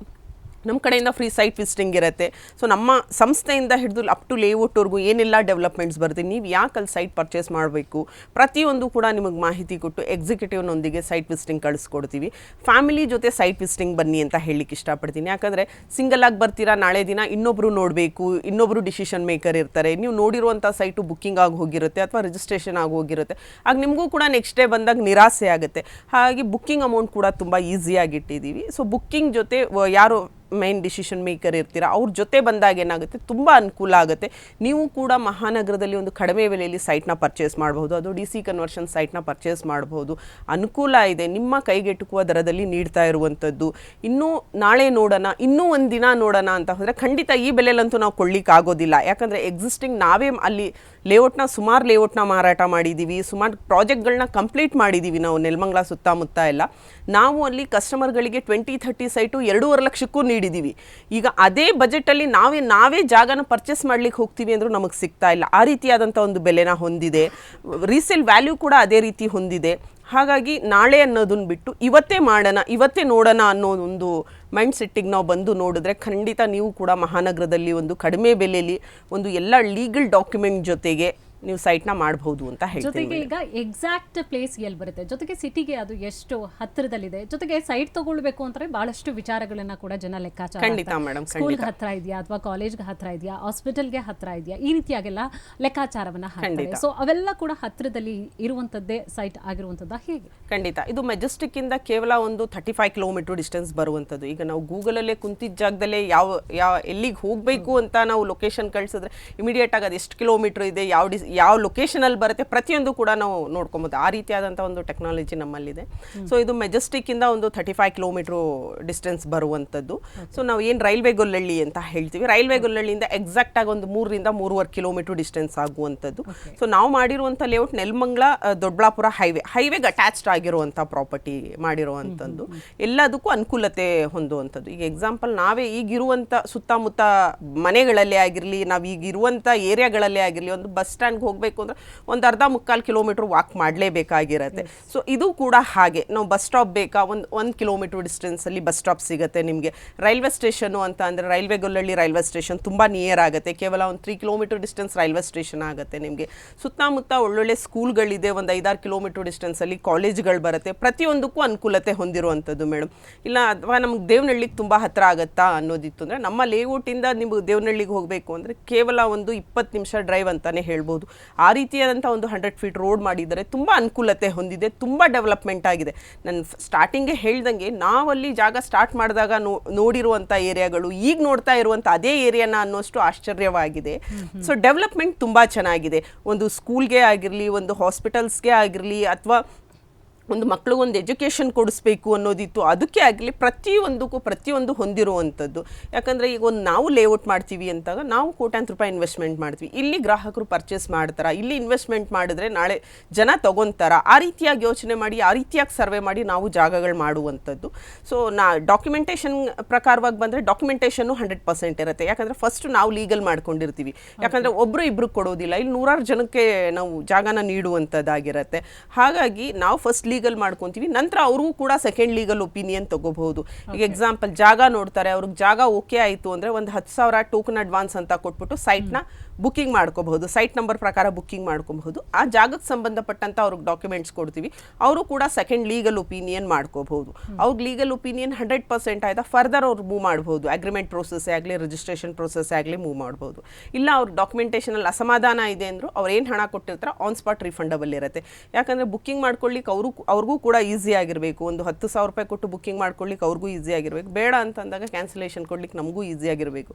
ನಮ್ಮ ಕಡೆಯಿಂದ ಫ್ರೀ ಸೈಟ್ ವಿಸಿಟಿಂಗ್ ಇರುತ್ತೆ. ಸೊ ನಮ್ಮ ಸಂಸ್ಥೆಯಿಂದ ಹಿಡಿದು ಅಪ್ ಟು ಲೇಔಟ್ವರೆಗೂ ಏನೆಲ್ಲ ಡೆವಲಪ್ಮೆಂಟ್ಸ್ ಬರುತ್ತೆ, ನೀವು ಯಾಕೆ ಅಲ್ಲಿ ಸೈಟ್ ಪರ್ಚೇಸ್ ಮಾಡಬೇಕು? ಪ್ರತಿಯೊಂದು ಕೂಡ ನಿಮಗೆ ಮಾಹಿತಿ ಕೊಟ್ಟು ಎಕ್ಸಿಕ್ಯೂಟಿವ್ನೊಂದಿಗೆ ಸೈಟ್ ವಿಸಿಟಿಂಗ್ ಕಳಿಸ್ಕೊಡ್ತೀವಿ. ಫ್ಯಾಮಿಲಿ ಜೊತೆ ಸೈಟ್ ವಿಸಿಟಿಂಗ್ ಬನ್ನಿ ಅಂತ ಹೇಳಲಿಕ್ಕೆ ಇಷ್ಟಪಡ್ತೀನಿ. ಯಾಕಂದರೆ ಸಿಂಗಲ್ ಆಗಿ ಬರ್ತೀರಾ, ನಾಳೆ ದಿನ ಇನ್ನೊಬ್ಬರು ನೋಡಬೇಕು ಇನ್ನೊಬ್ಬರು ಡಿಸಿಷನ್ ಮೇಕರ್ ಇರ್ತಾರೆ. ನೀವು ನೋಡಿರುವಂಥ ಸೈಟು ಬುಕ್ಕಿಂಗ್ ಆಗಿ ಹೋಗಿರುತ್ತೆ ಅಥವಾ ರಿಜಿಸ್ಟ್ರೇಷನ್ ಆಗಿ ಹೋಗಿರುತ್ತೆ. ಆಗ ನಿಮಗೂ ಕೂಡ ನೆಕ್ಸ್ಟ್ ಡೇ ಬಂದಾಗ ನಿರಾಸೆ ಆಗುತ್ತೆ. ಹಾಗಾಗಿ ಬುಕ್ಕಿಂಗ್ ಅಮೌಂಟ್ ಕೂಡ ತುಂಬ ಈಸಿಯಾಗಿಟ್ಟಿದ್ದೀವಿ ಸೊ ಬುಕ್ಕಿಂಗ್ ಜೊತೆ ಯಾರು ಮೈನ್ ಡಿಸಿಷನ್ ಮೇಕರ್ ಇರ್ತೀರ, ಅವ್ರ ಜೊತೆ ಬಂದಾಗ ಏನಾಗುತ್ತೆ? ತುಂಬ ಅನುಕೂಲ ಆಗುತ್ತೆ. ನೀವು ಕೂಡ ಮಹಾನಗರದಲ್ಲಿ ಒಂದು ಕಡಿಮೆ ಬೆಲೆಯಲ್ಲಿ ಸೈಟ್ನ ಪರ್ಚೇಸ್ ಮಾಡಬಹುದು. ಅದು ಡಿ ಸಿ ಕನ್ವರ್ಷನ್ ಸೈಟ್ನ ಪರ್ಚೇಸ್ ಮಾಡಬಹುದು. ಅನುಕೂಲ ಇದೆ. ನಿಮ್ಮ ಕೈಗೆಟುಕುವ ದರದಲ್ಲಿ ನೀಡ್ತಾ ಇರುವಂಥದ್ದು. ಇನ್ನೂ ನಾಳೆ ನೋಡೋಣ, ಇನ್ನೂ ಒಂದು ದಿನ ನೋಡೋಣ ಅಂತ ಹೋದರೆ ಖಂಡಿತ ಈ ಬೆಲೆಯಲ್ಲಂತೂ ನಾವು ಆಗೋದಿಲ್ಲ ಯಾಕಂದರೆ ಎಕ್ಸಿಸ್ಟಿಂಗ್ ನಾವೇ ಅಲ್ಲಿ ಲೇಔಟ್ನ ಸುಮಾರು ಲೇಔಟ್ನ ಮಾರಾಟ ಮಾಡಿದ್ದೀವಿ ಸುಮಾರು ಪ್ರಾಜೆಕ್ಟ್ಗಳನ್ನ ಕಂಪ್ಲೀಟ್ ಮಾಡಿದ್ದೀವಿ ನಾವು ನೆಲಮಂಗಲ ಸುತ್ತಮುತ್ತ ಎಲ್ಲ. ನಾವು ಅಲ್ಲಿ ಕಸ್ಟಮರ್ಗಳಿಗೆ ಟ್ವೆಂಟಿ ಥರ್ಟಿ ಸೈಟು ಎರಡೂವರೆ ಲಕ್ಷಕ್ಕೂ ನೀಡಿದ್ದೀವಿ ಈಗ ಅದೇ ಬಜೆಟಲ್ಲಿ ನಾವೇ ನಾವೇ ಜಾಗನ ಪರ್ಚೇಸ್ ಮಾಡ್ಲಿಕ್ಕೆ ಹೋಗ್ತೀವಿ ಅಂದರೂ ನಮಗೆ ಸಿಗ್ತಾ ಇಲ್ಲ. ಆ ರೀತಿಯಾದಂಥ ಒಂದು ಬೆಲೆನ ಹೊಂದಿದೆ. ರೀಸೇಲ್ ವ್ಯಾಲ್ಯೂ ಕೂಡ ಅದೇ ರೀತಿ ಹೊಂದಿದೆ. ಹಾಗಾಗಿ ನಾಳೆ ಅನ್ನೋದನ್ನ ಬಿಟ್ಟು ಇವತ್ತೇ ಮಾಡೋಣ, ಇವತ್ತೇ ನೋಡೋಣ ಅನ್ನೋ ಒಂದು ಮೈಂಡ್ ಸೆಟ್ಟಿಗೆ ನಾವು ಬಂದು ನೋಡಿದ್ರೆ ಖಂಡಿತ ನೀವು ಕೂಡ ಮಹಾನಗರದಲ್ಲಿ ಒಂದು ಕಡಿಮೆ ಬೆಲೆಯಲ್ಲಿ ಒಂದು ಎಲ್ಲ ಲೀಗಲ್ ಡಾಕ್ಯುಮೆಂಟ್ ಜೊತೆಗೆ ನೀವು ಸೈಟ್ನ ಮಾಡಬಹುದು ಅಂತ ಹೇಳ್ತೀನಿ ಜೊತೆಗೆ ಈಗ ಎಕ್ಸಾಕ್ಟ್ ಪ್ಲೇಸ್ ಎಲ್ಲಿ ಬರುತ್ತೆ? ಜೊತೆಗೆ ಸಿಟಿಗೆ ಅದು ಎಷ್ಟು ಹತ್ತಿರದಲ್ಲಿದೆ. ಜೊತೆಗೆ ಸೈಟ್ ತಗೊಳ್ಬೇಕು ಅಂದ್ರೆ ಬಹಳಷ್ಟು ವಿಚಾರಗಳನ್ನ ಕೂಡ ಜನ ಲೆಕ್ಕಾಚಾರ ಖಂಡಿತ madam, ಸ್ಕೂಲ್ಗೆ ಹತ್ರ ಇದೆಯಾ ಅಥವಾ ಕಾಲೇಜ್ಗೆ ಹತ್ರ ಇದೆಯಾ? ಹಾಸ್ಪಿಟಲ್ಗೆ ಹತ್ರ ಇದೆಯಾ? ಈ ರೀತಿಯಾಗೆಲ್ಲ ಲೆಕ್ಕಾಚಾರವನ್ನ ಹಾಕ್ತಾರೆ. ಸೊ ಅವೆಲ್ಲ ಕೂಡ ಹತ್ತಿರದಲ್ಲಿ ಇರುವಂತದ್ದೇ ಸೈಟ್ ಆಗಿರುವಂತದ್ದ ಹೇಗೆ? ಖಂಡಿತ. ಇದು ಮೆಜೆಸ್ಟಿಕ್ ಇಂದ ಕೇವಲ ಒಂದು ಥರ್ಟಿ ಫೈವ್ ಕಿಲೋಮೀಟರ್ ಡಿಸ್ಟೆನ್ಸ್ ಬರುವಂಥದ್ದು ಈಗ ನಾವು ಗೂಗಲಲ್ಲೇ ಕುಂತಿದ್ದ ಜಾಗದಲ್ಲೇ ಯಾವ ಯಾವ ಎಲ್ಲಿಗೆ ಹೋಗ್ಬೇಕು ಅಂತ ನಾವು ಲೊಕೇಶನ್ ಕಳ್ಸಿದ್ರೆ ಇಮಿಡಿಯೇಟ್ ಆಗಿ ಅದು ಎಷ್ಟು ಕಿಲೋಮೀಟರ್ ಇದೆ? ಯಾವ ಡಿಸ್ ಯಾವ ಲೊಕೇಶನಲ್ಲಿ ಬರುತ್ತೆ ಪ್ರತಿಯೊಂದು ಕೂಡ ನಾವು ನೋಡ್ಕೊಬೋದು. ಆ ರೀತಿಯಾದಂಥ ಒಂದು ಟೆಕ್ನಾಲಜಿ ನಮ್ಮಲ್ಲಿದೆ. ಸೊ ಇದು ಮೆಜೆಸ್ಟಿಕ್ ಇಂದ ಒಂದು ಥರ್ಟಿ ಫೈವ್ ಕಿಲೋಮೀಟ್ರು ಡಿಸ್ಟೆನ್ಸ್ ಬರುವಂಥದ್ದು ಸೊ ನಾವು ಏನು ರೈಲ್ವೆ ಗೊಲ್ಲಳ್ಳಿ ಅಂತ ಹೇಳ್ತೀವಿ. ರೈಲ್ವೆ ಗೊಲ್ಲಳ್ಳಿಯಿಂದ ಎಕ್ಸಾಕ್ಟ್ ಆಗಿ ಒಂದು ಮೂರರಿಂದ ಮೂರುವರೆ ಕಿಲೋಮೀಟರ್ ಡಿಸ್ಟೆನ್ಸ್ ಆಗುವಂಥದ್ದು ಸೊ ನಾವು ಮಾಡಿರುವಂಥ ಲೇಔಟ್ ನೆಲಮಂಗ್ಲ ದೊಡ್ಡಬಳ್ಳಾಪುರ ಹೈವೇ ಹೈವೇಗೆ ಅಟ್ಯಾಚ್ಡ್ ಆಗಿರುವಂಥ ಪ್ರಾಪರ್ಟಿ ಮಾಡಿರುವಂಥದ್ದು ಎಲ್ಲದಕ್ಕೂ ಅನುಕೂಲತೆ ಹೊಂದುವಂಥದ್ದು ಈಗ ಎಕ್ಸಾಂಪಲ್ ನಾವೇ ಈಗಿರುವಂಥ ಸುತ್ತಮುತ್ತ ಮನೆಗಳಲ್ಲೇ ಆಗಿರಲಿ ನಾವು ಈಗ ಇರುವಂಥ ಏರಿಯಾಗಳಲ್ಲೇ ಆಗಿರಲಿ ಒಂದು ಬಸ್ ಸ್ಟ್ಯಾಂಡ್ಗೆ ಹೋಗಬೇಕು ಅಂದ್ರೆ ಒಂದು ಅರ್ಧ ಮುಕ್ಕಾಲು ಕಿಲೋಮೀಟ್ರ್ ವಾಕ್ ಮಾಡಲೇಬೇಕಾಗಿರತ್ತೆ. ಸೊ ಇದು ಕೂಡ ಹಾಗೆ. ನಾವು ಬಸ್ ಸ್ಟಾಪ್ ಬೇಕಾ? ಒಂದು ಒಂದು ಕಿಲೋಮೀಟ್ರ್ ಡಿಸ್ಟೆನ್ಸಲ್ಲಿ ಬಸ್ ಸ್ಟಾಪ್ ಸಿಗುತ್ತೆ ನಿಮಗೆ. ರೈಲ್ವೆ ಸ್ಟೇಷನು ಅಂತ ಅಂದರೆ ರೈಲ್ವೆ ಗೊಲ್ಲಳ್ಳಿ ರೈಲ್ವೆ ಸ್ಟೇಷನ್ ತುಂಬ ನಿಯರ್ ಆಗುತ್ತೆ. ಕೇವಲ ಒಂದು three kilometre distance railway station ಆಗುತ್ತೆ ನಿಮಗೆ. ಸುತ್ತಮುತ್ತ ಒಳ್ಳೊಳ್ಳೆ ಸ್ಕೂಲ್ಗಳಿದೆ ಒಂದು ಐದಾರು ಕಿಲೋಮೀಟರ್ ಡಿಸ್ಟೆನ್ಸಲ್ಲಿ ಕಾಲೇಜ್ಗಳು ಬರುತ್ತೆ. ಪ್ರತಿಯೊಂದಕ್ಕೂ ಅನುಕೂಲತೆ ಹೊಂದಿರುವಂಥದ್ದು ಮೇಡಮ್ ಇಲ್ಲ, ಅಥವಾ ನಮ್ಗೆ ದೇವನಹಳ್ಳಿಗೆ ತುಂಬ ಹತ್ತಿರ ಆಗುತ್ತಾ ಅನ್ನೋದಿತ್ತು ಅಂದರೆ ನಮ್ಮ ಲೇಔಟಿಂದ ನಿಮಗೆ ದೇವನಹಳ್ಳಿಗೆ ಹೋಗಬೇಕು ಅಂದರೆ ಕೇವಲ ಒಂದು ಇಪ್ಪತ್ತು ನಿಮಿಷ ಡ್ರೈವ್ ಅಂತಲೇ ಹೇಳ್ಬೋದು. ಆ ರೀತಿಯಾದಂಥ ಒಂದು ಹಂಡ್ರೆಡ್ ಫೀಟ್ ರೋಡ್ ಮಾಡಿದ್ದಾರೆ ತುಂಬ ಅನುಕೂಲತೆ ಹೊಂದಿದೆ ತುಂಬ ಡೆವಲಪ್ಮೆಂಟ್ ಆಗಿದೆ. ನಾನು ಸ್ಟಾರ್ಟಿಂಗೇ ಹೇಳ್ದಂಗೆ ನಾವಲ್ಲಿ ಜಾಗ ಸ್ಟಾರ್ಟ್ ಮಾಡಿದಾಗ ನೋ ನೋಡಿರುವಂಥ ಏರಿಯಾಗಳು ಈಗ ನೋಡ್ತಾ ಇರುವಂಥ ಅದೇ ಏರಿಯಾನ ಅನ್ನೋಷ್ಟು ಆಶ್ಚರ್ಯವಾಗಿದೆ. ಸೊ ಡೆವಲಪ್ಮೆಂಟ್ ತುಂಬ ಚೆನ್ನಾಗಿದೆ. ಒಂದು ಸ್ಕೂಲ್ಗೆ ಆಗಿರಲಿ ಒಂದು ಹಾಸ್ಪಿಟಲ್ಸ್ಗೆ ಆಗಿರಲಿ ಅಥವಾ ಒಂದು ಮಕ್ಕಳಿಗೆ ಒಂದು ಎಜುಕೇಷನ್ ಕೊಡಿಸ್ಬೇಕು ಅನ್ನೋದಿತ್ತು, ಅದಕ್ಕೆ ಆಗಲಿ ಪ್ರತಿಯೊಂದಕ್ಕೂ ಪ್ರತಿಯೊಂದು ಹೊಂದಿರುವಂಥದ್ದು. ಯಾಕಂದರೆ ಈಗ ಒಂದು ನಾವು ಲೇಔಟ್ ಮಾಡ್ತೀವಿ ಅಂತಾಗ ನಾವು ಕೋಟ್ಯಾಂತರ ರೂಪಾಯಿ ಇನ್ವೆಸ್ಟ್ಮೆಂಟ್ ಮಾಡ್ತೀವಿ. ಇಲ್ಲಿ ಗ್ರಾಹಕರು ಪರ್ಚೇಸ್ ಮಾಡ್ತಾರೆ? ಇಲ್ಲಿ ಇನ್ವೆಸ್ಟ್ಮೆಂಟ್ ಮಾಡಿದ್ರೆ ನಾಳೆ ಜನ ತೊಗೊತಾರ? ಆ ರೀತಿಯಾಗಿ ಯೋಚನೆ ಮಾಡಿ, ಆ ರೀತಿಯಾಗಿ ಸರ್ವೆ ಮಾಡಿ ನಾವು ಜಾಗಗಳು ಮಾಡುವಂಥದ್ದು. ಸೊ ನಾ ಡಾಕ್ಯುಮೆಂಟೇಷನ್ ಪ್ರಕಾರವಾಗಿ ಬಂದರೆ ಡಾಕ್ಯುಮೆಂಟೇಷನ್ನು ಹಂಡ್ರೆಡ್ ಪರ್ಸೆಂಟ್ ಇರುತ್ತೆ. ಯಾಕಂದರೆ ಫಸ್ಟ್ ನಾವು ಲೀಗಲ್ ಮಾಡ್ಕೊಂಡಿರ್ತೀವಿ. ಯಾಕಂದರೆ ಒಬ್ಬರು ಇಬ್ಬರು ಕೊಡೋದಿಲ್ಲ. ಇಲ್ಲಿ ನೂರಾರು ಜನಕ್ಕೆ ನಾವು ಜಾಗನ ನೀಡುವಂಥದ್ದಾಗಿರುತ್ತೆ. ಹಾಗಾಗಿ ನಾವು ಫಸ್ಟ್ ಲೀಗಲ್ ಮಾಡ್ಕೊಂತೀವಿ. ನಂತರ ಅವ್ರಿಗೂ ಕೂಡ ಸೆಕೆಂಡ್ ಲೀಗಲ್ ಒಪಿನಿಯನ್ ತಗೋಬಹುದು. ಈಗ ಎಕ್ಸಾಂಪಲ್ ಜಾಗ ನೋಡ್ತಾರೆ ಅವ್ರಿಗೆ ಜಾಗ ಓಕೆ ಆಯಿತು ಅಂದರೆ ಒಂದು ಹತ್ತು ಸಾವಿರ ಟೋಕನ್ ಅಡ್ವಾನ್ಸ್ ಅಂತ ಕೊಟ್ಬಿಟ್ಟು ಸೈಟ್ನ ಬುಕ್ಕಿಂಗ್ ಮಾಡ್ಕೋಬಹುದು, ಸೈಟ್ ನಂಬರ್ ಪ್ರಕಾರ ಬುಕ್ಕಿಂಗ್ ಮಾಡ್ಕೋಬಹುದು. ಆ ಜಾಗಕ್ಕೆ ಸಂಬಂಧಪಟ್ಟಂತ ಅವ್ರಿಗೆ ಡಾಕ್ಯುಮೆಂಟ್ಸ್ ಕೊಡ್ತೀವಿ. ಅವರು ಕೂಡ ಸೆಕೆಂಡ್ ಲೀಗಲ್ ಒಪಿನಿಯನ್ ಮಾಡ್ಕೋಬಹುದು. ಅವ್ರಿಗೆ ಲೀಗಲ್ ಒಪಿನಿಯನ್ ಹಂಡ್ರೆಡ್ ಪರ್ಸೆಂಟ್ ಆಯ್ತಾ ಫರ್ದರ್ ಅವ್ರು ಮೂವ್ ಮಾಡ್ಬೋದು ಅಗ್ರಿಮೆಂಟ್ ಪ್ರೋಸೆಸ್ ಆಗಲಿ ರಿಜಿಸ್ಟ್ರೇಷನ್ ಪ್ರೋಸೆಸ್ ಆಗಲಿ ಮೂವ್ ಮಾಡ್ಬೋದು ಇಲ್ಲ ಅವ್ರ ಡಾಕ್ಯುಮೆಂಟೇಷನಲ್ಲಿ ಅಸಮಾಧಾನ ಇದೆ ಅಂದ್ರು ಅವ್ರು ಏನು ಹಣ ಕೊಟ್ಟಿರ್ತಾರೆ ಆನ್ ಸ್ಪಾಟ್ ರಿಫಂಡಬಲ್ ಇರುತ್ತೆ. ಯಾಕಂದ್ರೆ ಬುಕ್ಕಿಂಗ್ ಮಾಡ್ಕೊಳ್ಳಿಕ್ಕೆ ಅವರು ಅವ್ರಿಗೂ ಕೂಡ ಈಸಿ ಆಗಿರಬೇಕು. ಒಂದು ಹತ್ತು ಸಾವಿರ ರೂಪಾಯಿ ಕೊಟ್ಟು ಬುಕ್ಕಿಂಗ್ ಮಾಡ್ಕೊಳ್ಳಿಕ್ಕೆ ಅವ್ರಿಗೂ ಈಸಿ ಆಗಿರಬೇಕು. ಬೇಡ ಅಂತಂದಾಗ ಕ್ಯಾನ್ಸಲೇಷನ್ ಕೊಡ್ಲಿಕ್ಕೆ ನಮಗೂ ಈಸಿ ಆಗಿರಬೇಕು.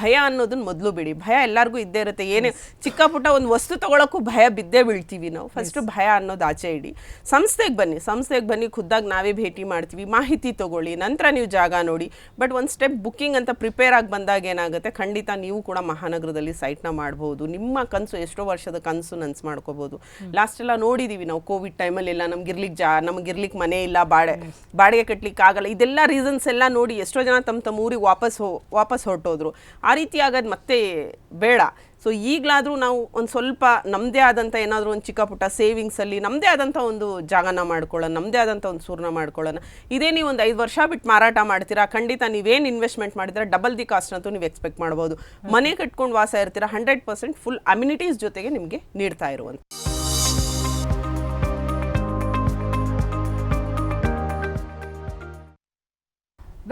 ಭಯ ಅನ್ನೋದನ್ನ ಮೊದಲು ಬಿಡಿ. ಭಯ ಎಲ್ಲರಿಗೂ ಇದ್ದೇ ಇರುತ್ತೆ. ಏನೇ ಚಿಕ್ಕ ಪುಟ್ಟ ಒಂದು ವಸ್ತು ತಗೊಳಕ್ಕೂ ಭಯ ಬಿದ್ದೇ ಬೀಳ್ತೀವಿ ನಾವು. ಫಸ್ಟ್ ಭಯ ಅನ್ನೋದು ಆಚೆ ಇಡಿ. ಸಂಸ್ಥೆಗೆ ಬನ್ನಿ ಸಂಸ್ಥೆಗೆ ಬನ್ನಿ ಖುದ್ದಾಗಿ ನಾವೇ ಭೇಟಿ ಮಾಡ್ತೀವಿ. ಮಾಹಿತಿ ತಗೊಳ್ಳಿ ನಂತರ ನೀವು ಜಾಗ ನೋಡಿ. ಬಟ್ ಒಂದು ಸ್ಟೆಪ್ ಬುಕ್ಕಿಂಗ್ ಅಂತ ಪ್ರಿಪೇರ್ ಆಗಿ ಬಂದಾಗ ಏನಾಗುತ್ತೆ? ಖಂಡಿತ ನೀವು ಕೂಡ ಮಹಾನಗರದಲ್ಲಿ ಸೈಟ್ನ ಮಾಡ್ಬೋದು. ನಿಮ್ಮ ಕನಸು ಎಷ್ಟೋ ವರ್ಷದ ಕನಸು ನನ್ಸು ಮಾಡ್ಕೋಬೋದು. ಲಾಸ್ಟ್ ಎಲ್ಲ ನೋಡಿದೀವಿ ನಾವು ಕೋವಿಡ್ ಟೈಮಲ್ಲಿ ಎಲ್ಲ ನಮ್ಗೆ ಇರ್ಲಿಕ್ಕೆ ಜಾ ನಮ್ಗೆ ಇರ್ಲಿಕ್ಕೆ ಮನೆ ಇಲ್ಲ ಬಾಡೆ ಬಾಡಿಗೆ ಕಟ್ಟಲಿಕ್ಕೆ ಆಗಲ್ಲ. ಇದೆಲ್ಲ ರೀಸನ್ಸ್ ಎಲ್ಲ ನೋಡಿ ಎಷ್ಟೋ ಜನ ತಮ್ಮ ತಮ್ಮ ಊರಿಗೆ ವಾಪಸ್ ಹೋ ವಾಪಸ್ ಹೊರಟೋದ್ರು. ಆ ರೀತಿ ಆಗೋದು ಮತ್ತೆ ಬೇಡ. ಸೊ ಈಗಲಾದರೂ ನಾವು ಒಂದು ಸ್ವಲ್ಪ ನಮ್ಮದೇ ಆದಂಥ ಏನಾದರೂ ಒಂದು ಚಿಕ್ಕ ಪುಟ್ಟ ಸೇವಿಂಗ್ಸಲ್ಲಿ ನಮ್ಮದೇ ಆದಂಥ ಒಂದು ಜಾಗನ ಮಾಡ್ಕೊಳ್ಳೋಣ ನಮ್ಮದೇ ಆದಂಥ ಒಂದು ಸೂರ್ನ ಮಾಡ್ಕೊಳ್ಳೋಣ. ಇದೇ ನೀವು ಒಂದು ಐದು ವರ್ಷ ಬಿಟ್ಟು ಮಾರಾಟ ಮಾಡ್ತೀರಾ, ಖಂಡಿತ ನೀವೇನು ಇನ್ವೆಸ್ಟ್ಮೆಂಟ್ ಮಾಡಿದ್ರೆ ಡಬಲ್ ದಿ ಕಾಸ್ಟ್ ಅಂತೂ ನೀವು ಎಕ್ಸ್ಪೆಕ್ಟ್ ಮಾಡ್ಬೋದು. ಮನೆ ಕಟ್ಕೊಂಡು ವಾಸ ಇರ್ತೀರಾ ಹಂಡ್ರೆಡ್ ಪರ್ಸೆಂಟ್ ಫುಲ್ ಅಮ್ಯುನಿಟೀಸ್ ಜೊತೆಗೆ ನಿಮಗೆ ನೀಡ್ತಾ ಇರುವಂಥ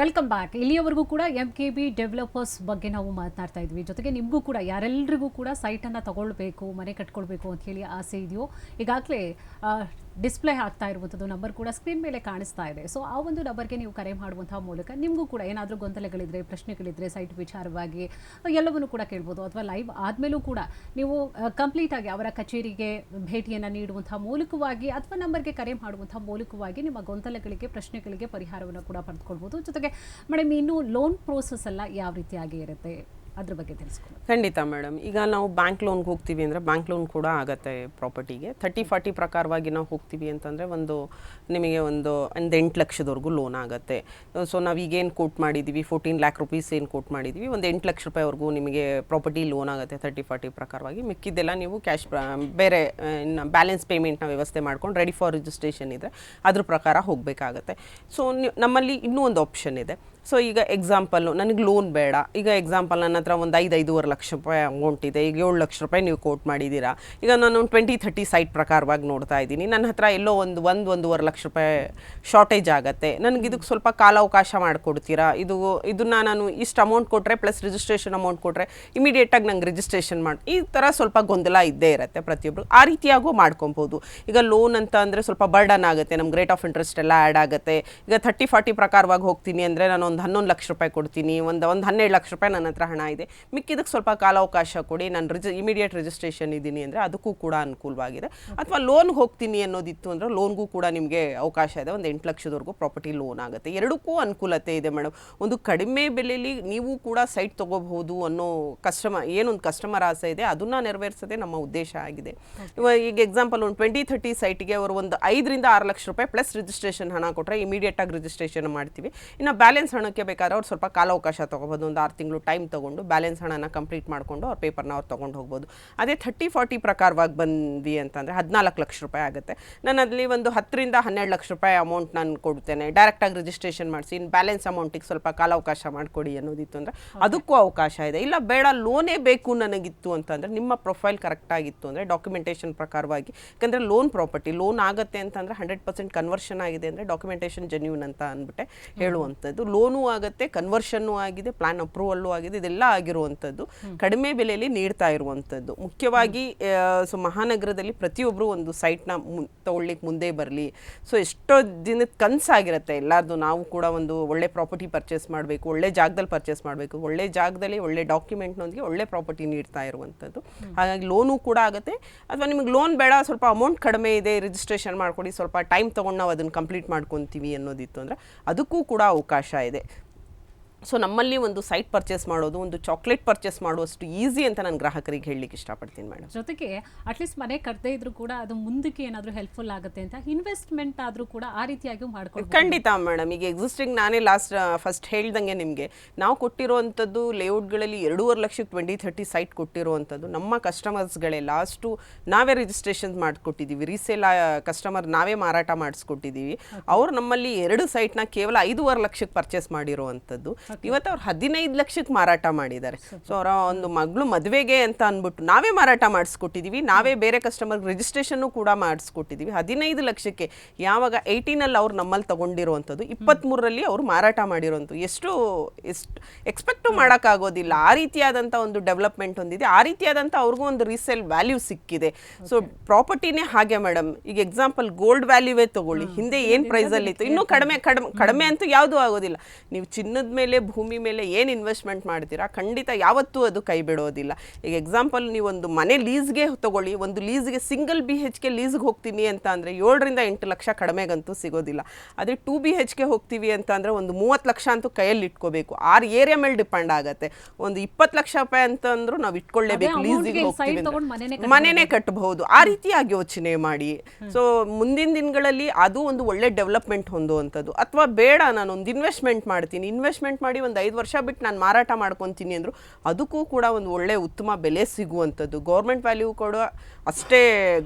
ವೆಲ್ಕಮ್ ಬ್ಯಾಕ್ ಇಲ್ಲಿಯವರೆಗೂ ಕೂಡ ಎಂ ಕೆ ಬಿ ಡೆವಲಪರ್ಸ್ ಬಗ್ಗೆ ನಾವು ಮಾತನಾಡ್ತಾ ಇದ್ವಿ. ಜೊತೆಗೆ ನಿಮಗೂ ಕೂಡ ಯಾರೆಲ್ಲರಿಗೂ ಕೂಡ ಸೈಟನ್ನು ತಗೊಳ್ಬೇಕು, ಮನೆ ಕಟ್ಕೊಳ್ಬೇಕು ಅಂತ ಹೇಳಿ ಆಸೆ ಇದೆಯೋ, ಈಗಾಗಲೇ ಡಿಸ್ಪ್ಲೇ ಆಗ್ತಾ ಇರುವಂಥದ್ದು ನಂಬರ್ ಕೂಡ ಸ್ಕ್ರೀನ್ ಮೇಲೆ ಕಾಣಿಸ್ತಾ ಇದೆ. ಸೊ ಆ ಒಂದು ನಂಬರ್ಗೆ ನೀವು ಕರೆ ಮಾಡುವಂತಹ ಮೂಲಕ ನಿಮಗೂ ಕೂಡ ಏನಾದರೂ ಗೊಂದಲಗಳಿದ್ರೆ, ಪ್ರಶ್ನೆಗಳಿದ್ರೆ ಸೈಟ್ ವಿಚಾರವಾಗಿ, ಎಲ್ಲವನ್ನು ಕೂಡ ಕೇಳ್ಬೋದು. ಅಥವಾ ಲೈವ್ ಆದಮೇಲೂ ಕೂಡ ನೀವು ಕಂಪ್ಲೀಟ್ ಆಗಿ ಅವರ ಕಚೇರಿಗೆ ಭೇಟಿಯನ್ನು ನೀಡುವಂತಹ ಮೂಲಕವಾಗಿ ಅಥವಾ ನಂಬರ್ಗೆ ಕರೆ ಮಾಡುವಂತಹ ಮೂಲಕವಾಗಿ ನಿಮ್ಮ ಗೊಂದಲಗಳಿಗೆ, ಪ್ರಶ್ನೆಗಳಿಗೆ ಪರಿಹಾರವನ್ನು ಕೂಡ ಪಡೆದುಕೊಳ್ಬೋದು. ಜೊತೆಗೆ ಮೇಡಮ್ ಇನ್ನೂ ಲೋನ್ ಪ್ರೋಸೆಸ್ ಎಲ್ಲ ಯಾವ ರೀತಿಯಾಗಿ ಇರುತ್ತೆ? ಅದ್ರ ಬಗ್ಗೆ ತಿಳಿಸ್ಕೊಂಡು ಖಂಡಿತ ಮೇಡಮ್. ಈಗ ನಾವು ಬ್ಯಾಂಕ್ ಲೋನ್ಗೆ ಹೋಗ್ತೀವಿ ಅಂದರೆ ಬ್ಯಾಂಕ್ ಲೋನ್ ಕೂಡ ಆಗತ್ತೆ ಪ್ರಾಪರ್ಟಿಗೆ. ತರ್ಟಿ ಫಾರ್ಟಿ ಪ್ರಕಾರವಾಗಿ ನಾವು ಹೋಗ್ತೀವಿ ಅಂತಂದರೆ ಒಂದು ನಿಮಗೆ ಒಂದು ಒಂದು ಎಂಟು ಲಕ್ಷದವರೆಗೂ ಲೋನ್ ಆಗುತ್ತೆ. ಸೊ ನಾವು ಈಗೇನು ಕೋಟ್ ಮಾಡಿದ್ದೀವಿ ಫೋರ್ಟೀನ್ ಲ್ಯಾಕ್ ರುಪೀಸ್ ಏನು ಕೋಟ್ ಮಾಡಿದ್ದೀವಿ ಒಂದು ಎಂಟು ಲಕ್ಷ ರೂಪಾಯಿವರೆಗೂ ನಿಮಗೆ ಪ್ರಾಪರ್ಟಿ ಲೋನ್ ಆಗುತ್ತೆ ತರ್ಟಿ ಫಾರ್ಟಿ ಪ್ರಕಾರವಾಗಿ. ಮಿಕ್ಕಿದ್ದೆಲ್ಲ ನೀವು ಕ್ಯಾಶ್ ಬೇರೆ ಬ್ಯಾಲೆನ್ಸ್ ಪೇಮೆಂಟ್ನ ವ್ಯವಸ್ಥೆ ಮಾಡ್ಕೊಂಡು ರೆಡಿ ಫಾರ್ ರಿಜಿಸ್ಟ್ರೇಷನ್ ಇದೆ ಅದ್ರ ಪ್ರಕಾರ ಹೋಗಬೇಕಾಗತ್ತೆ. ಸೊ ನಮ್ಮಲ್ಲಿ ಇನ್ನೂ ಒಂದು ಆಪ್ಷನ್ ಇದೆ. ಸೊ ಈಗ ಎಕ್ಸಾಂಪಲ್ಲು ನನಗೆ ಲೋನ್ ಬೇಡ. ಈಗ ಎಕ್ಸಾಂಪಲ್ ನನ್ನ ಹತ್ರ ಒಂದು ಐದು, ಐದೂವರೆ ಲಕ್ಷ ರೂಪಾಯಿ ಅಮೌಂಟ್ ಇದೆ. ಈಗ ಏಳು ಲಕ್ಷ ರೂಪಾಯಿ ನೀವು ಕೋಟ್ ಮಾಡಿದ್ದೀರಾ ಈಗ ನಾನು ಒಂದು ಟ್ವೆಂಟಿ ಥರ್ಟಿ ಸೈಟ್ ಪ್ರಕಾರವಾಗಿ ನೋಡ್ತಾ ಇದ್ದೀನಿ. ನನ್ನ ಹತ್ರ ಎಲ್ಲೋ ಒಂದು ಒಂದು, ಒಂದೂವರೆ ಲಕ್ಷ ರೂಪಾಯಿ ಶಾರ್ಟೇಜ್ ಆಗುತ್ತೆ. ನನಗೆ ಇದಕ್ಕೆ ಸ್ವಲ್ಪ ಕಾಲಾವಕಾಶ ಮಾಡಿಕೊಡ್ತೀರಾ? ಇದು, ಇದನ್ನು ನಾನು ಇಷ್ಟು ಅಮೌಂಟ್ ಕೊಟ್ಟರೆ ಪ್ಲಸ್ ರಿಜಿಸ್ಟ್ರೇಷನ್ ಅಮೌಂಟ್ ಕೊಟ್ಟರೆ ಇಮಿಡಿಯೇಟಾಗಿ ನಂಗೆ ರಿಜಿಸ್ಟ್ರೇಷನ್ ಮಾಡಿ, ಈ ಥರ ಸ್ವಲ್ಪ ಗೊಂದಲ ಇದ್ದೇ ಇರುತ್ತೆ ಪ್ರತಿಯೊಬ್ಬರು ಆ ರೀತಿಯಾಗೂ ಮಾಡ್ಕೊಬೋದು. ಈಗ ಲೋನ್ ಅಂತ ಅಂದರೆ ಸ್ವಲ್ಪ ಬರ್ಡನ್ ಆಗುತ್ತೆ. ನಮ್ಗೆ ರೇಟ್ ಆಫ್ ಇಂಟ್ರೆಸ್ಟ್ ಎಲ್ಲ ಆ್ಯಡ್ ಆಗುತ್ತೆ. ಈಗ ಥರ್ಟಿ ಫಾರ್ಟಿ ಪ್ರಕಾರವಾಗಿ ಹೋಗ್ತೀನಿ ಅಂದರೆ ನಾನು ಒಂದು ಹನ್ನೊಂದು ಲಕ್ಷ ರೂಪಾಯಿ ಕೊಡ್ತೀನಿ ಒಂದು ಒಂದು ಹನ್ನೆರಡು ಲಕ್ಷ ರೂಪಾಯಿ ನನ್ನ ಹತ್ರ ಹಣ ಇದೆ. ಮಿಕ್ಕಿದಕ್ಕೆ ಸ್ವಲ್ಪ ಕಾಲಾವಕಾಶ ಕೊಡಿ ನಾನು ರಿಜ ಇಮಿಡಿಯೇಟ್ ರಿಜಿಸ್ಟ್ರೇಷನ್ ಇದ್ದೀನಿ ಅಂದರೆ ಅದಕ್ಕೂ ಕೂಡ ಅನುಕೂಲವಾಗಿದೆ. ಅಥವಾ ಲೋನ್ಗೆ ಹೋಗ್ತೀನಿ ಅನ್ನೋದಿತ್ತು ಅಂದರೆ ಲೋನ್ಗೂ ಕೂಡ ನಿಮಗೆ ಅವಕಾಶ ಇದೆ ಒಂದು ಎಂಟು ಲಕ್ಷದವರೆಗೂ ಪ್ರಾಪರ್ಟಿ ಲೋನ್ ಆಗುತ್ತೆ. ಎರಡಕ್ಕೂ ಅನುಕೂಲತೆ ಇದೆ ಮೇಡಮ್ ಒಂದು ಕಡಿಮೆ ಬೆಲೆಯಲ್ಲಿ ನೀವು ಕೂಡ ಸೈಟ್ ತಗೋಬಹುದು ಅನ್ನೋ ಕಸ್ಟಮರ್ ಏನೊಂದು ಕಸ್ಟಮರ್ ಆಸೆ ಇದೆ ಅದನ್ನು ನೆರವೇರಿಸೋದೇ ನಮ್ಮ ಉದ್ದೇಶ ಆಗಿದೆ. ಇವಾಗ ಈಗ ಎಕ್ಸಾಂಪಲ್ ಒಂದು ಟ್ವೆಂಟಿ ಥರ್ಟಿ ಸೈಟ್ಗೆ ಅವರು ಒಂದು ಐದರಿಂದ ಆರು ಲಕ್ಷ ರೂಪಾಯಿ ಪ್ಲಸ್ ರಿಜಿಸ್ಟ್ರೇಷನ್ ಹಣ ಕೊಟ್ಟರೆ ಇಮಿಡಿಯೇಟಾಗಿ ರಿಜಿಸ್ಟ್ರೇಷನ್ ಮಾಡ್ತೀವಿ. ಇನ್ನು ಬ್ಯಾಲೆನ್ಸ್ ಹಣಕ್ಕೆ ಬೇಕಾದ್ರೆ ಅವ್ರು ಸ್ವಲ್ಪ ಕಾಲಾವಕಾಶ ತೊಗೋಬೋದು. ಒಂದು ಆರು ತಿಂಗಳು ಟೈಮ್ ತೊಗೊಂಡು ಬ್ಯಾಲೆನ್ಸ್ ಹಣನ ಕಂಪ್ಲೀಟ್ ಮಾಡಿಕೊಂಡು ಅವ್ರ ಪೇಪರ್ನ ಅವ್ರು ತೊಗೊಂಡು ಹೋಗ್ಬೋದು. ಅದೇ ಥರ್ಟಿ ಫಾರ್ಟಿ ಪ್ರಕಾರವಾಗಿ ಬಂದ್ವಿ ಅಂತಂದರೆ ಹದಿನಾಲ್ಕು ಲಕ್ಷ ರೂಪಾಯಿ ಆಗುತ್ತೆ. ನಾನು ಅಲ್ಲಿ ಒಂದು ಹತ್ತರಿಂದ ಹನ್ನೆರಡು ಲಕ್ಷ ರೂಪಾಯಿ ಅಮೌಂಟ್ ನಾನು ಕೊಡ್ತೇನೆ ಡೈರೆಕ್ಟಾಗಿ ರಿಜಿಸ್ಟ್ರೇಷನ್ ಮಾಡಿಸಿ ಇನ್ನು ಬ್ಯಾಲೆನ್ಸ್ ಅಮೌಂಟಿಗೆ ಸ್ವಲ್ಪ ಕಾಲಾವಕಾಶ ಮಾಡಿಕೊಡಿ ಅನ್ನೋದಿತ್ತು ಅಂದರೆ ಅದಕ್ಕೂ ಅವಕಾಶ ಇದೆ. ಇಲ್ಲ ಬೇಡ ಲೋನೇ ಬೇಕು ನನಗಿತ್ತು ಅಂತಂದರೆ ನಿಮ್ಮ ಪ್ರೊಫೈಲ್ ಕರೆಕ್ಟ್ ಆಗಿತ್ತು ಅಂದರೆ ಡಾಕ್ಯುಮೆಂಟೇಷನ್ ಪ್ರಕಾರವಾಗಿ. ಯಾಕಂದರೆ ಲೋನ್ ಪ್ರಾಪರ್ಟಿ ಲೋನ್ ಆಗುತ್ತೆ ಅಂತಂದರೆ ಹಂಡ್ರೆಡ್ ಪರ್ಸೆಂಟ್ ಕನ್ವರ್ಷನ್ ಆಗಿದೆ ಅಂದರೆ ಡಾಕ್ಯುಮೆಂಟೇಷನ್ ಜೆನ್ಯೂನ್ ಅಂತ ಅಂದ್ಬಿಟ್ಟೆ ಹೇಳುವಂಥದ್ದು. ಲೋನು ಆಗುತ್ತೆ ಕನ್ವರ್ಷನ್ನು ಆಗಿದೆ ಪ್ಲಾನ್ ಅಪ್ರೂವಲ್ಲೂ ಆಗಿದೆ ಇದೆಲ್ಲ ಆಗಿರುವಂಥದ್ದು ಕಡಿಮೆ ಬೆಲೆಯಲ್ಲಿ ನೀಡ್ತಾ ಇರುವಂಥದ್ದು. ಮುಖ್ಯವಾಗಿ ಸೊ ಮಹಾನಗರದಲ್ಲಿ ಪ್ರತಿಯೊಬ್ಬರು ಒಂದು ಸೈಟ್ನ ತಗೊಳ್ಳಿಕ್ಕೆ ಮುಂದೆ ಬರಲಿ. ಸೊ ಎಷ್ಟೋ ದಿನದ ಕನಸಾಗಿರುತ್ತೆ ಎಲ್ಲರದು. ನಾವು ಕೂಡ ಒಂದು ಒಳ್ಳೆ ಪ್ರಾಪರ್ಟಿ ಪರ್ಚೇಸ್ ಮಾಡಬೇಕು ಒಳ್ಳೆ ಜಾಗದಲ್ಲಿ ಪರ್ಚೇಸ್ ಮಾಡಬೇಕು ಒಳ್ಳೆ ಜಾಗದಲ್ಲಿ ಒಳ್ಳೆ ಡಾಕ್ಯುಮೆಂಟ್ನೊಂದಿಗೆ ಒಳ್ಳೆ ಪ್ರಾಪರ್ಟಿ ನೀಡ್ತಾ ಇರುವಂಥದ್ದು. ಹಾಗಾಗಿ ಲೋನು ಕೂಡ ಆಗುತ್ತೆ. ಅಥವಾ ನಿಮಗೆ ಲೋನ್ ಬೇಡ ಸ್ವಲ್ಪ ಅಮೌಂಟ್ ಕಡಿಮೆ ಇದೆ ರಿಜಿಸ್ಟ್ರೇಷನ್ ಮಾಡ್ಕೊಡಿ ಸ್ವಲ್ಪ ಟೈಮ್ ತೊಗೊಂಡು ನಾವು ಅದನ್ನು ಕಂಪ್ಲೀಟ್ ಮಾಡ್ಕೊತೀವಿ ಅನ್ನೋದಿತ್ತು ಅಂದರೆ ಅದಕ್ಕೂ ಕೂಡ ಅವಕಾಶ ಇದೆ. ಸೊ ನಮ್ಮಲ್ಲಿ ಒಂದು ಸೈಟ್ ಪರ್ಚೇಸ್ ಮಾಡೋದು ಒಂದು ಚಾಕ್ಲೇಟ್ ಪರ್ಚೇಸ್ ಮಾಡುವಷ್ಟು ಈಸಿ ಅಂತ ನಾನು ಗ್ರಾಹಕರಿಗೆ ಹೇಳಲಿಕ್ಕೆ ಇಷ್ಟಪಡ್ತೀನಿ ಮೇಡಮ್ ಜೊತೆಗೆ ಅಟ್ಲೀಸ್ಟ್ ಮನೆ ಕಟ್ಟದೇ ಇದ್ರೂ ಕೂಡ ಅದು ಮುಂದಕ್ಕೆ ಏನಾದರೂ ಹೆಲ್ಪ್ಫುಲ್ ಆಗುತ್ತೆ ಅಂತ ಇನ್ವೆಸ್ಟ್ಮೆಂಟ್ ಆದರೂ ಕೂಡ ಆ ರೀತಿಯಾಗಿ ಮಾಡ್ಕೊಳ್ಳಿ ಖಂಡಿತ ಮೇಡಮ್ ಈಗ ಎಕ್ಸಿಸ್ಟಿಂಗ್ ನಾನೇ ಲಾಸ್ಟ್ ಫಸ್ಟ್ ಹೇಳ್ದಂಗೆ ನಿಮಗೆ. ನಾವು ಕೊಟ್ಟಿರುವಂಥದ್ದು ಲೇಔಟ್ಗಳಲ್ಲಿ ಎರಡೂವರೆ ಲಕ್ಷಕ್ಕೆ ಟ್ವೆಂಟಿ ಥರ್ಟಿ ಸೈಟ್ ಕೊಟ್ಟಿರುವಂಥದ್ದು. ನಮ್ಮ ಕಸ್ಟಮರ್ಸ್ಗಳೇ ಲಾಸ್ಟು ನಾವೇ ರಿಜಿಸ್ಟ್ರೇಷನ್ ಮಾಡಿಕೊಟ್ಟಿದ್ದೀವಿ. ರೀಸೇಲ್ ಕಸ್ಟಮರ್ ನಾವೇ ಮಾರಾಟ ಮಾಡಿಸ್ಕೊಟ್ಟಿದ್ದೀವಿ. ಅವರು ನಮ್ಮಲ್ಲಿ ಎರಡು ಸೈಟ್ನ ಕೇವಲ ಐದೂವರೆ ಲಕ್ಷಕ್ಕೆ ಪರ್ಚೇಸ್ ಮಾಡಿರುವಂಥದ್ದು. ಇವತ್ತು ಅವ್ರು ಹದಿನೈದು ಲಕ್ಷಕ್ಕೆ ಮಾರಾಟ ಮಾಡಿದ್ದಾರೆ. ಸೊ ಅವರ ಒಂದು ಮಗಳು ಮದುವೆಗೆ ಅಂತ ಅಂದ್ಬಿಟ್ಟು ನಾವೇ ಮಾರಾಟ ಮಾಡಿಸ್ಕೊಟ್ಟಿದ್ದೀವಿ ನಾವೇ ಬೇರೆ ಕಸ್ಟಮರ್ ರಿಜಿಸ್ಟ್ರೇಷನ್ನು ಕೂಡ ಮಾಡಿಸ್ಕೊಟ್ಟಿದ್ದೀವಿ ಹದಿನೈದು ಲಕ್ಷಕ್ಕೆ ಯಾವಾಗ ಏಯ್ಟೀನಲ್ಲಿ ಅವ್ರು ನಮ್ಮಲ್ಲಿ ತಗೊಂಡಿರುವಂಥದ್ದು ಇಪ್ಪತ್ತ್ಮೂರರಲ್ಲಿ ಅವರು ಮಾರಾಟ ಮಾಡಿರುವಂಥದ್ದು. ಎಷ್ಟು ಎಷ್ಟು ಎಕ್ಸ್ಪೆಕ್ಟು ಮಾಡೋಕ್ಕಾಗೋದಿಲ್ಲ ಆ ರೀತಿಯಾದಂಥ ಒಂದು ಡೆವಲಪ್ಮೆಂಟ್ ಹೊಂದಿದೆ ಆ ರೀತಿಯಾದಂಥ ಅವ್ರಿಗೂ ಒಂದು ರೀಸೇಲ್ ವ್ಯಾಲ್ಯೂ ಸಿಕ್ಕಿದೆ. ಸೊ ಪ್ರಾಪರ್ಟಿನೇ ಹಾಗೆ ಮೇಡಮ್ ಈಗ ಎಕ್ಸಾಂಪಲ್ ಗೋಲ್ಡ್ ವ್ಯಾಲ್ಯೂವೇ ತಗೊಳ್ಳಿ. ಹಿಂದೆ ಏನು ಪ್ರೈಸಲ್ಲಿತ್ತು ಇನ್ನೂ ಕಡಿಮೆ ಕಡಿಮೆ ಕಡಿಮೆ ಅಂತೂ ಯಾವುದೂ ಆಗೋದಿಲ್ಲ. ನೀವು ಚಿನ್ನದ ಮೇಲೆ ಭೂಮಿ ಮೇಲೆ ಏನು ಇನ್ವೆಸ್ಟ್ಮೆಂಟ್ ಮಾಡ್ತೀರಾ? ಖಂಡಿತ ಯಾವತ್ತೂ ಅದು ಕೈ ಬಿಡೋದಿಲ್ಲ. ಈಗ ಎಕ್ಸಾಂಪಲ್ ನೀವು ಒಂದು ಮನೆ ಲೀಸ್ಗೆ ತಗೊಳ್ಳಿ ಒಂದು ಲೀಸ್ಗೆ ಸಿಂಗಲ್ ಬಿ ಹೆಚ್ ಕೆ ಲೀಸ್ಗೆ ಹೋಗ್ತೀನಿ ಅಂತ ಅಂದರೆ ಏಳರಿಂದ ಎಂಟು ಲಕ್ಷ ಕಡಿಮೆಗಂತೂ ಸಿಗೋದಿಲ್ಲ. ಅದೇ ಟೂ ಬಿ ಹೆಚ್ ಕೆ ಹೋಗ್ತೀವಿ ಅಂತ ಅಂದರೆ ಒಂದು ಮೂವತ್ತು ಲಕ್ಷ ಅಂತೂ ಕೈಯಲ್ಲಿ ಇಟ್ಕೋಬೇಕು. ಆರು ಏರಿಯಾ ಮೇಲೆ ಡಿಪೆಂಡ್ ಆಗುತ್ತೆ. ಒಂದು ಇಪ್ಪತ್ತು ಲಕ್ಷ ರೂಪಾಯಿ ಅಂತಂದ್ರೂ ನಾವು ಇಟ್ಕೊಳ್ಳೇಬೇಕು ಲೀಸಿಗೆ ಹೋಗ್ತೀವಿ ಮನೆನೇ ಮನೆನೇ ಕಟ್ಟಬಹುದು ಆ ರೀತಿಯಾಗಿ ಯೋಚನೆ ಮಾಡಿ. ಸೊ ಮುಂದಿನ ದಿನಗಳಲ್ಲಿ ಅದು ಒಂದು ಒಳ್ಳೆ ಡೆವಲಪ್ಮೆಂಟ್ ಹೊಂದುವಂಥದ್ದು. ಅಥವಾ ಬೇಡ ನಾನು ಒಂದು ಇನ್ವೆಸ್ಟ್ಮೆಂಟ್ ಮಾಡ್ತೀನಿ. ಇನ್ವೆಸ್ಟ್ಮೆಂಟ್ ಮಾಡಿ ಒಂದು ಐದು ವರ್ಷ ಬಿಟ್ಟು ನಾನು ಮಾರಾಟ ಮಾಡ್ಕೊತೀನಿ ಅಂದರು, ಅದಕ್ಕೂ ಕೂಡ ಒಂದು ಒಳ್ಳೆ ಉತ್ತಮ ಬೆಲೆ ಸಿಗುವಂಥದ್ದು ಗೌರ್ಮೆಂಟ್ ವ್ಯಾಲ್ಯೂ ಕೂಡ ಅಷ್ಟೇ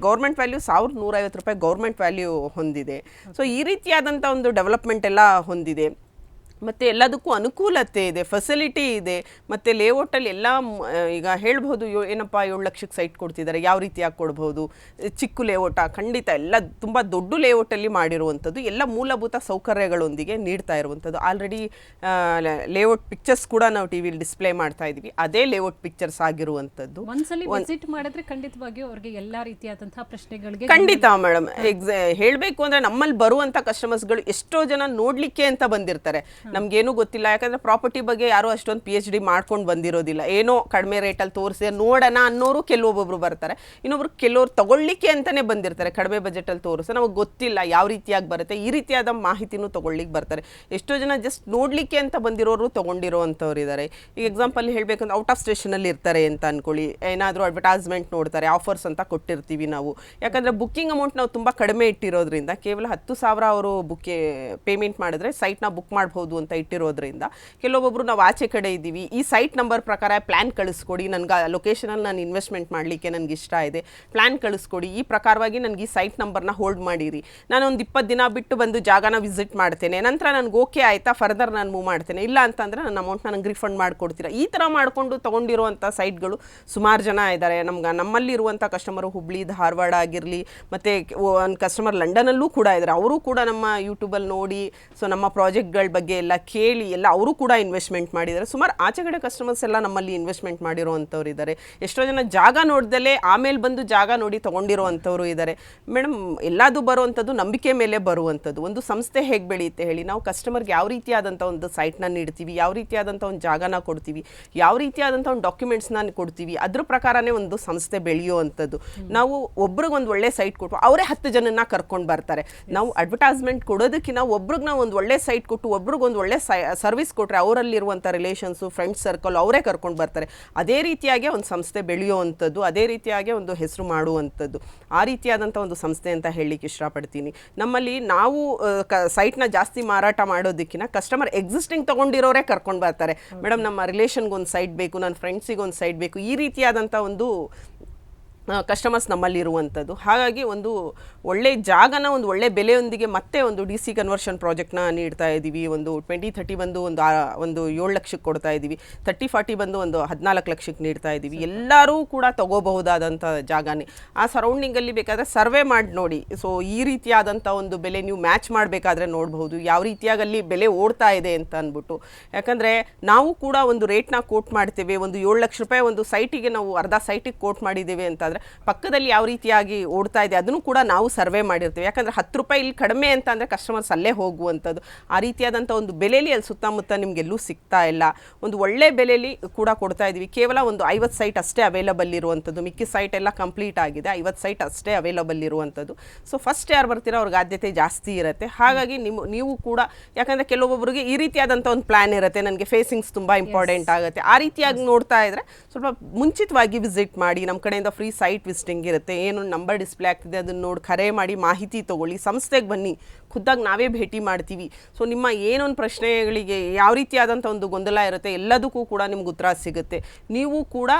ಗೌರ್ಮೆಂಟ್ ವ್ಯಾಲ್ಯೂ ಸಾವಿರದ ನೂರೈವತ್ತು ರೂಪಾಯಿ ಗೌರ್ಮೆಂಟ್ ವ್ಯಾಲ್ಯೂ ಹೊಂದಿದೆ. ಸೊ ಈ ರೀತಿಯಾದಂಥ ಒಂದು ಡೆವಲಪ್ಮೆಂಟ್ ಎಲ್ಲ ಹೊಂದಿದೆ. ಮತ್ತು ಎಲ್ಲದಕ್ಕೂ ಅನುಕೂಲತೆ ಇದೆ ಫೆಸಿಲಿಟಿ ಇದೆ ಮತ್ತು ಲೇಔಟಲ್ಲಿ ಎಲ್ಲ ಈಗ ಹೇಳ್ಬೋದು ಏನಪ್ಪ ಏಳು ಲಕ್ಷಕ್ಕೆ ಸೈಟ್ ಕೊಡ್ತಿದ್ದಾರೆ ಯಾವ ರೀತಿಯಾಗಿ ಕೊಡ್ಬೋದು ಚಿಕ್ಕ ಲೇಔಟ ಖಂಡಿತ ಎಲ್ಲ ತುಂಬ ದೊಡ್ಡ ಲೇಔಟಲ್ಲಿ ಮಾಡಿರುವಂಥದ್ದು ಎಲ್ಲ ಮೂಲಭೂತ ಸೌಕರ್ಯಗಳೊಂದಿಗೆ ನೀಡ್ತಾ ಇರುವಂಥದ್ದು. ಆಲ್ರೆಡಿ ಲೇಔಟ್ ಪಿಕ್ಚರ್ಸ್ ಕೂಡ ನಾವು ಟಿ ವಿಲಿ ಡಿಸ್ಪ್ಲೇ ಮಾಡ್ತಾ ಇದ್ದೀವಿ ಅದೇ ಲೇಔಟ್ ಪಿಕ್ಚರ್ಸ್ ಆಗಿರುವಂಥದ್ದು. ಒಂದ್ಸಲಿ ವಿಸಿಟ್ ಮಾಡಿದ್ರೆ ಖಂಡಿತವಾಗಿಯೂ ಅವ್ರಿಗೆ ಎಲ್ಲ ರೀತಿಯಾದಂತಹ ಪ್ರಶ್ನೆಗಳಿಗೆ ಖಂಡಿತ ಮೇಡಮ್ ಎಕ್ಸಾ ಹೇಳಬೇಕು ಅಂದರೆ ನಮ್ಮಲ್ಲಿ ಬರುವಂಥ ಕಸ್ಟಮರ್ಸ್ಗಳು ಎಷ್ಟೋ ಜನ ನೋಡಲಿಕ್ಕೆ ಅಂತ ಬಂದಿರ್ತಾರೆ. ನಮ್ಗೇನು ಗೊತ್ತಿಲ್ಲ. ಯಾಕಂದ್ರೆ ಪ್ರಾಪರ್ಟಿ ಬಗ್ಗೆ ಯಾರು ಅಷ್ಟೊಂದು ಪಿ ಎಚ್ ಡಿ ಮಾಡ್ಕೊಂಡು ಬಂದಿರೋದಿಲ್ಲ. ಏನೋ ಕಡಿಮೆ ರೇಟಲ್ಲಿ ತೋರಿಸಿ ನೋಡೋಣ ಅನ್ನೋರು ಕೆಲವೊಬ್ಬೊಬ್ರು ಬರ್ತಾರೆ. ಇನ್ನೊಬ್ರು ಕೆಲವ್ರು ತಗೊಳ್ಳಿಕ್ಕೆ ಅಂತಾನೆ ಬಂದಿರ್ತಾರೆ. ಕಡಿಮೆ ಬಜೆಟಲ್ಲಿ ತೋರಿಸಿ, ನಮಗೆ ಗೊತ್ತಿಲ್ಲ ಯಾವ ರೀತಿಯಾಗಿ ಬರುತ್ತೆ. ಈ ರೀತಿಯಾದ ಮಾಹಿತಿನೂ ತಗೊಳ್ಳಿಕ್ಕೆ ಬರ್ತಾರೆ. ಎಷ್ಟೋ ಜನ ಜಸ್ಟ್ ನೋಡಲಿಕ್ಕೆ ಅಂತ ಬಂದಿರೋರು ತಗೊಂಡಿರೋವಂಥವ್ರು ಇದ್ದಾರೆ ಈಗ ಎಕ್ಸಾಂಪಲ್ ಹೇಳಬೇಕಂದ್ರೆ ಔಟ್ ಆಫ್ ಸ್ಟೇಷನಲ್ಲಿ ಇರ್ತಾರೆ ಅಂತ ಅನ್ಕೊಳ್ಳಿ. ಏನಾದರೂ ಅಡ್ವರ್ಟೈಸ್ಮೆಂಟ್ ನೋಡ್ತಾರೆ ಆಫರ್ಸ್ ಅಂತ ಕೊಟ್ಟಿರ್ತೀವಿ ನಾವು. ಯಾಕಂದರೆ ಬುಕ್ಕಿಂಗ್ ಅಮೌಂಟ್ ನಾವು ತುಂಬ ಕಡಿಮೆ ಇಟ್ಟಿರೋದ್ರಿಂದ ಕೇವಲ ಹತ್ತು ಸಾವಿರ ಅವರು ಬುಕ್ಕೆ ಪೇಮೆಂಟ್ ಮಾಡಿದ್ರೆ ಸೈಟ್ನ ಬುಕ್ ಮಾಡ್ಬೋದು ಅಂತ ಇಟ್ಟಿರೋದ್ರಿಂದ ಕೆಲವೊಬ್ಬರು ನಾವು ಆಚೆ ಕಡೆ ಇದ್ದೀವಿ. ಈ ಸೈಟ್ ನಂಬರ್ ಪ್ರಕಾರ ಪ್ಲ್ಯಾನ್ ಕಳಿಸ್ಕೊಡಿ. ನನಗೆ ಲೊಕೇಶನಲ್ಲಿ ನಾನು ಇನ್ವೆಸ್ಟ್ಮೆಂಟ್ ಮಾಡಲಿಕ್ಕೆ ನನಗೆ ಇಷ್ಟ ಇದೆ. ಪ್ಲ್ಯಾನ್ ಕಳಿಸ್ಕೊಡಿ. ಈ ಪ್ರಕಾರವಾಗಿ ನನಗೆ ಈ ಸೈಟ್ ನಂಬರ್ನ ಹೋಲ್ಡ್ ಮಾಡಿರಿ. ನಾನು ಒಂದು ಇಪ್ಪತ್ತು ದಿನ ಬಿಟ್ಟು ಬಂದು ಜಾಗನ ವಿಸಿಟ್ ಮಾಡ್ತೇನೆ. ನಂತರ ನನಗೆ ಓಕೆ ಆಯಿತಾ? ಫರ್ದರ್ ನಾನು ಮೂವ್ ಮಾಡ್ತೇನೆ. ಇಲ್ಲ ಅಂತಂದರೆ ನನ್ನ ಅಮೌಂಟ್ನ ನನಗೆ ರಿಫಂಡ್ ಮಾಡಿಕೊಡ್ತೀರಾ? ಈ ಥರ ಮಾಡಿಕೊಂಡು ತೊಗೊಂಡಿರುವಂಥ ಸೈಟ್ಗಳು ಸುಮಾರು ಜನ ಇದ್ದಾರೆ ನಮ್ಗೆ ನಮ್ಮಲ್ಲಿರುವಂಥ ಕಸ್ಟಮರು ಹುಬ್ಳಿ, ಧಾರವಾಡ ಆಗಿರಲಿ, ಮತ್ತು ಒಂದು ಕಸ್ಟಮರ್ ಲಂಡನಲ್ಲೂ ಕೂಡ ಇದ್ದಾರೆ ಅವರು ಕೂಡ ನಮ್ಮ ಯೂಟ್ಯೂಬಲ್ಲಿ ನೋಡಿ ಸೊ ನಮ್ಮ ಪ್ರಾಜೆಕ್ಟ್ಗಳ ಬಗ್ಗೆ ಎಲ್ಲ ಕೇಳಿ ಎಲ್ಲ ಅವರು ಕೂಡ ಇನ್ವೆಸ್ಟ್ಮೆಂಟ್ ಮಾಡಿದ್ದಾರೆ. ಸುಮಾರು ಆಚೆ ಕಡೆ ಕಸ್ಟಮರ್ಸ್ ಎಲ್ಲ ನಮ್ಮಲ್ಲಿ ಇನ್ವೆಸ್ಟ್ಮೆಂಟ್ ಮಾಡಿರೋವಂಥವ್ರು ಇದ್ದಾರೆ. ಎಷ್ಟೋ ಜನ ಜಾಗ ನೋಡ್ದಲೇ ಆಮೇಲೆ ಬಂದು ಜಾಗ ನೋಡಿ ತೊಗೊಂಡಿರೋವಂಥವ್ರು ಇದ್ದಾರೆ. ಮೇಡಮ್ ಎಲ್ಲದು ಬರುವಂಥದ್ದು ನಂಬಿಕೆ ಮೇಲೆ ಬರುವಂಥದ್ದು. ಒಂದು ಸಂಸ್ಥೆ ಹೇಗೆ ಬೆಳೆಯುತ್ತೆ ಹೇಳಿ. ನಾವು ಕಸ್ಟಮರ್ಗೆ ಯಾವ ರೀತಿಯಾದಂಥ ಒಂದು ಸೈಟ್ನ ನೀಡ್ತೀವಿ, ಯಾವ ರೀತಿಯಾದಂಥ ಒಂದು ಜಾಗನ ಕೊಡ್ತೀವಿ, ಯಾವ ರೀತಿಯಾದಂಥ ಒಂದು ಡಾಕ್ಯುಮೆಂಟ್ಸ್ನ ಕೊಡ್ತೀವಿ, ಅದ್ರ ಪ್ರಕಾರನೇ ಒಂದು ಸಂಸ್ಥೆ ಬೆಳೆಯುವಂಥದ್ದು. ನಾವು ಒಬ್ರಿಗೊಂದು ಒಳ್ಳೆ ಸೈಟ್ ಕೊಟ್ಟು ಅವರೇ ಹತ್ತು ಜನನ ಕರ್ಕೊಂಡು ಬರ್ತಾರೆ. ನಾವು ಅಡ್ವರ್ಟೈಸ್ಮೆಂಟ್ ಕೊಡೋದಕ್ಕಿಂತ ಒಬ್ರಿಗೆ ನಾವು ಒಂದು ಒಳ್ಳೆ ಸೈಟ್ ಕೊಟ್ಟು ಒಬ್ರಿಗೊಂದು ಒಳ್ಳೆ ಸರ್ವಿಸ್ ಕೊಟ್ಟರೆ ಅವರಲ್ಲಿರುವಂಥ ರಿಲೇಷನ್ಸು ಫ್ರೆಂಡ್ಸ್ ಸರ್ಕಲ್ ಅವರೇ ಕರ್ಕೊಂಡು ಬರ್ತಾರೆ. ಅದೇ ರೀತಿಯಾಗಿ ಒಂದು ಸಂಸ್ಥೆ ಬೆಳೆಯುವಂಥದ್ದು ಅದೇ ರೀತಿಯಾಗಿ ಒಂದು ಹೆಸರು ಮಾಡುವಂಥದ್ದು. ಆ ರೀತಿಯಾದಂಥ ಒಂದು ಸಂಸ್ಥೆ ಅಂತ ಹೇಳಲಿಕ್ಕೆ ಇಷ್ಟಪಡ್ತೀನಿ. ನಮ್ಮಲ್ಲಿ ನಾವು ಕ ಸೈಟ್ನ ಜಾಸ್ತಿ ಮಾರಾಟ ಮಾಡೋದಕ್ಕಿಂತ ಕಸ್ಟಮರ್ ಎಕ್ಸಿಸ್ಟಿಂಗ್ ತೊಗೊಂಡಿರೋರೇ ಕರ್ಕೊಂಡು ಬರ್ತಾರೆ. ಮೇಡಮ್ ನಮ್ಮ ರಿಲೇಷನ್ಗೆ ಒಂದು ಸೈಟ್ ಬೇಕು ನನ್ನ ಫ್ರೆಂಡ್ಸಿಗೆ ಒಂದು ಸೈಟ್ ಬೇಕು ಈ ರೀತಿಯಾದಂಥ ಒಂದು ಕಸ್ಟಮರ್ಸ್ ನಮ್ಮಲ್ಲಿ ಇರುವಂಥದ್ದು ಹಾಗಾಗಿ ಒಂದು ಒಳ್ಳೆ ಜಾಗನ, ಒಂದು ಒಳ್ಳೆ ಬೆಲೆಯೊಂದಿಗೆ ಮತ್ತೆ ಒಂದು ಡಿ ಸಿ ಕನ್ವರ್ಷನ್ ಪ್ರಾಜೆಕ್ಟ್ನ ನೀಡ್ತಾ ಇದ್ದೀವಿ. ಒಂದು ಟ್ವೆಂಟಿ ಥರ್ಟಿ ಬಂದು ಒಂದು ಒಂದು ಏಳು ಲಕ್ಷಕ್ಕೆ ಕೊಡ್ತಾ ಇದ್ದೀವಿ. ತರ್ಟಿ ಫಾರ್ಟಿ ಬಂದು ಒಂದು ಹದಿನಾಲ್ಕು ಲಕ್ಷಕ್ಕೆ ನೀಡ್ತಾ ಇದ್ದೀವಿ. ಎಲ್ಲರೂ ಕೂಡ ತಗೋಬಹುದಾದಂಥ ಜಾಗನೇ. ಆ ಸರೌಂಡಿಂಗಲ್ಲಿ ಬೇಕಾದರೆ ಸರ್ವೆ ಮಾಡಿ ನೋಡಿ. ಸೊ ಈ ರೀತಿಯಾದಂಥ ಒಂದು ಬೆಲೆ ನೀವು ಮ್ಯಾಚ್ ಮಾಡಬೇಕಾದ್ರೆ ನೋಡಬಹುದು. ಯಾವ ರೀತಿಯಾಗಿ ಅಲ್ಲಿ ಬೆಲೆ ಓಡ್ತಾ ಇದೆ ಅಂತ ಅಂದ್ಬಿಟ್ಟು. ಯಾಕಂದರೆ ನಾವು ಕೂಡ ಒಂದು ರೇಟ್ನ ಕೋಟ್ ಮಾಡ್ತೇವೆ. ಒಂದು ಏಳು ಲಕ್ಷ ರೂಪಾಯಿ ಒಂದು ಸೈಟಿಗೆ ನಾವು ಅರ್ಧ ಸೈಟಿಗೆ ಕೋಟ್ ಮಾಡಿದ್ದೇವೆ ಅಂತಂದರೆ ಪಕ್ಕದಲ್ಲಿ ಯಾವ ರೀತಿಯಾಗಿ ಓಡ್ತಾ ಇದೆ ಅದನ್ನು ಕೂಡ ನಾವು ಸರ್ವೆ ಮಾಡಿರ್ತೀವಿ. ಯಾಕಂದರೆ ಹತ್ತು ರೂಪಾಯಿ ಇಲ್ಲಿ ಕಡಿಮೆ ಅಂತ ಅಂದರೆ ಕಸ್ಟಮರ್ಸ್ ಅಲ್ಲೇ ಹೋಗುವಂಥದ್ದು. ಆ ರೀತಿಯಾದಂಥ ಒಂದು ಬೆಲೆಯಲ್ಲಿ ಅಲ್ಲಿ ಸುತ್ತಮುತ್ತ ನಿಮಗೆಲ್ಲೂ ಸಿಗ್ತಾ ಇಲ್ಲ. ಒಂದು ಒಳ್ಳೆ ಬೆಲೆಯಲ್ಲಿ ಕೂಡ ಕೊಡ್ತಾ ಇದ್ದೀವಿ. ಕೇವಲ ಒಂದು ಐವತ್ತು ಸೈಟ್ ಅಷ್ಟೇ ಅವೈಲಬಲ್ ಇರುವಂಥದ್ದು. ಮಿಕ್ಕಿ ಸೈಟ್ ಎಲ್ಲ ಕಂಪ್ಲೀಟ್ ಆಗಿದೆ. ಐವತ್ತು ಸೈಟ್ ಅಷ್ಟೇ ಅವೈಲಬಲ್ ಇರುವಂಥದ್ದು. ಸೊ ಫಸ್ಟ್ ಯಾರು ಬರ್ತೀರೋ ಅವ್ರಿಗೆ ಆದ್ಯತೆ ಜಾಸ್ತಿ ಇರುತ್ತೆ. ಹಾಗಾಗಿ ನಿಮ್ಮ ನೀವು ಕೂಡ ಯಾಕಂದರೆ ಕೆಲವೊಬ್ಬರಿಗೆ ಈ ರೀತಿಯಾದಂಥ ಒಂದು ಪ್ಲಾನ್ ಇರುತ್ತೆ. ನನಗೆ ಫೇಸಿಂಗ್ಸ್ ತುಂಬ ಇಂಪಾರ್ಟೆಂಟ್ ಆಗುತ್ತೆ. ಆ ರೀತಿಯಾಗಿ ನೋಡ್ತಾ ಇದ್ರೆ ಸ್ವಲ್ಪ ಮುಂಚಿತವಾಗಿ ವಿಸಿಟ್ ಮಾಡಿ. ನಮ್ಮ ಕಡೆಯಿಂದ ಫ್ರೀ ಸೈಟ್ ವಿಸಿಟಿಂಗ್ ಇರುತ್ತೆ, ಏನು ನಂಬರ್ ಡಿಸ್ಪ್ಲೇ ಆಗ್ತಿದೆ ಅದನ್ನು ನೋಡಿ, ಕರೆ ಮಾಡಿ ಮಾಹಿತಿ ತೊಗೊಳ್ಳಿ, ಸಂಸ್ಥೆಗೆ ಬನ್ನಿ. ಖುದ್ದಾಗಿ ನಾವೇ ಭೇಟಿ ಮಾಡ್ತೀವಿ. ಸೊ ನಿಮ್ಮ ಏನೊಂದು ಪ್ರಶ್ನೆಗಳಿಗೆ ಯಾವ ರೀತಿಯಾದಂಥ ಒಂದು ಗೊಂದಲ ಇರುತ್ತೆ ಎಲ್ಲದಕ್ಕೂ ಕೂಡ ನಿಮ್ಗೆ ಉತ್ತರ ಸಿಗುತ್ತೆ. ನೀವು ಕೂಡ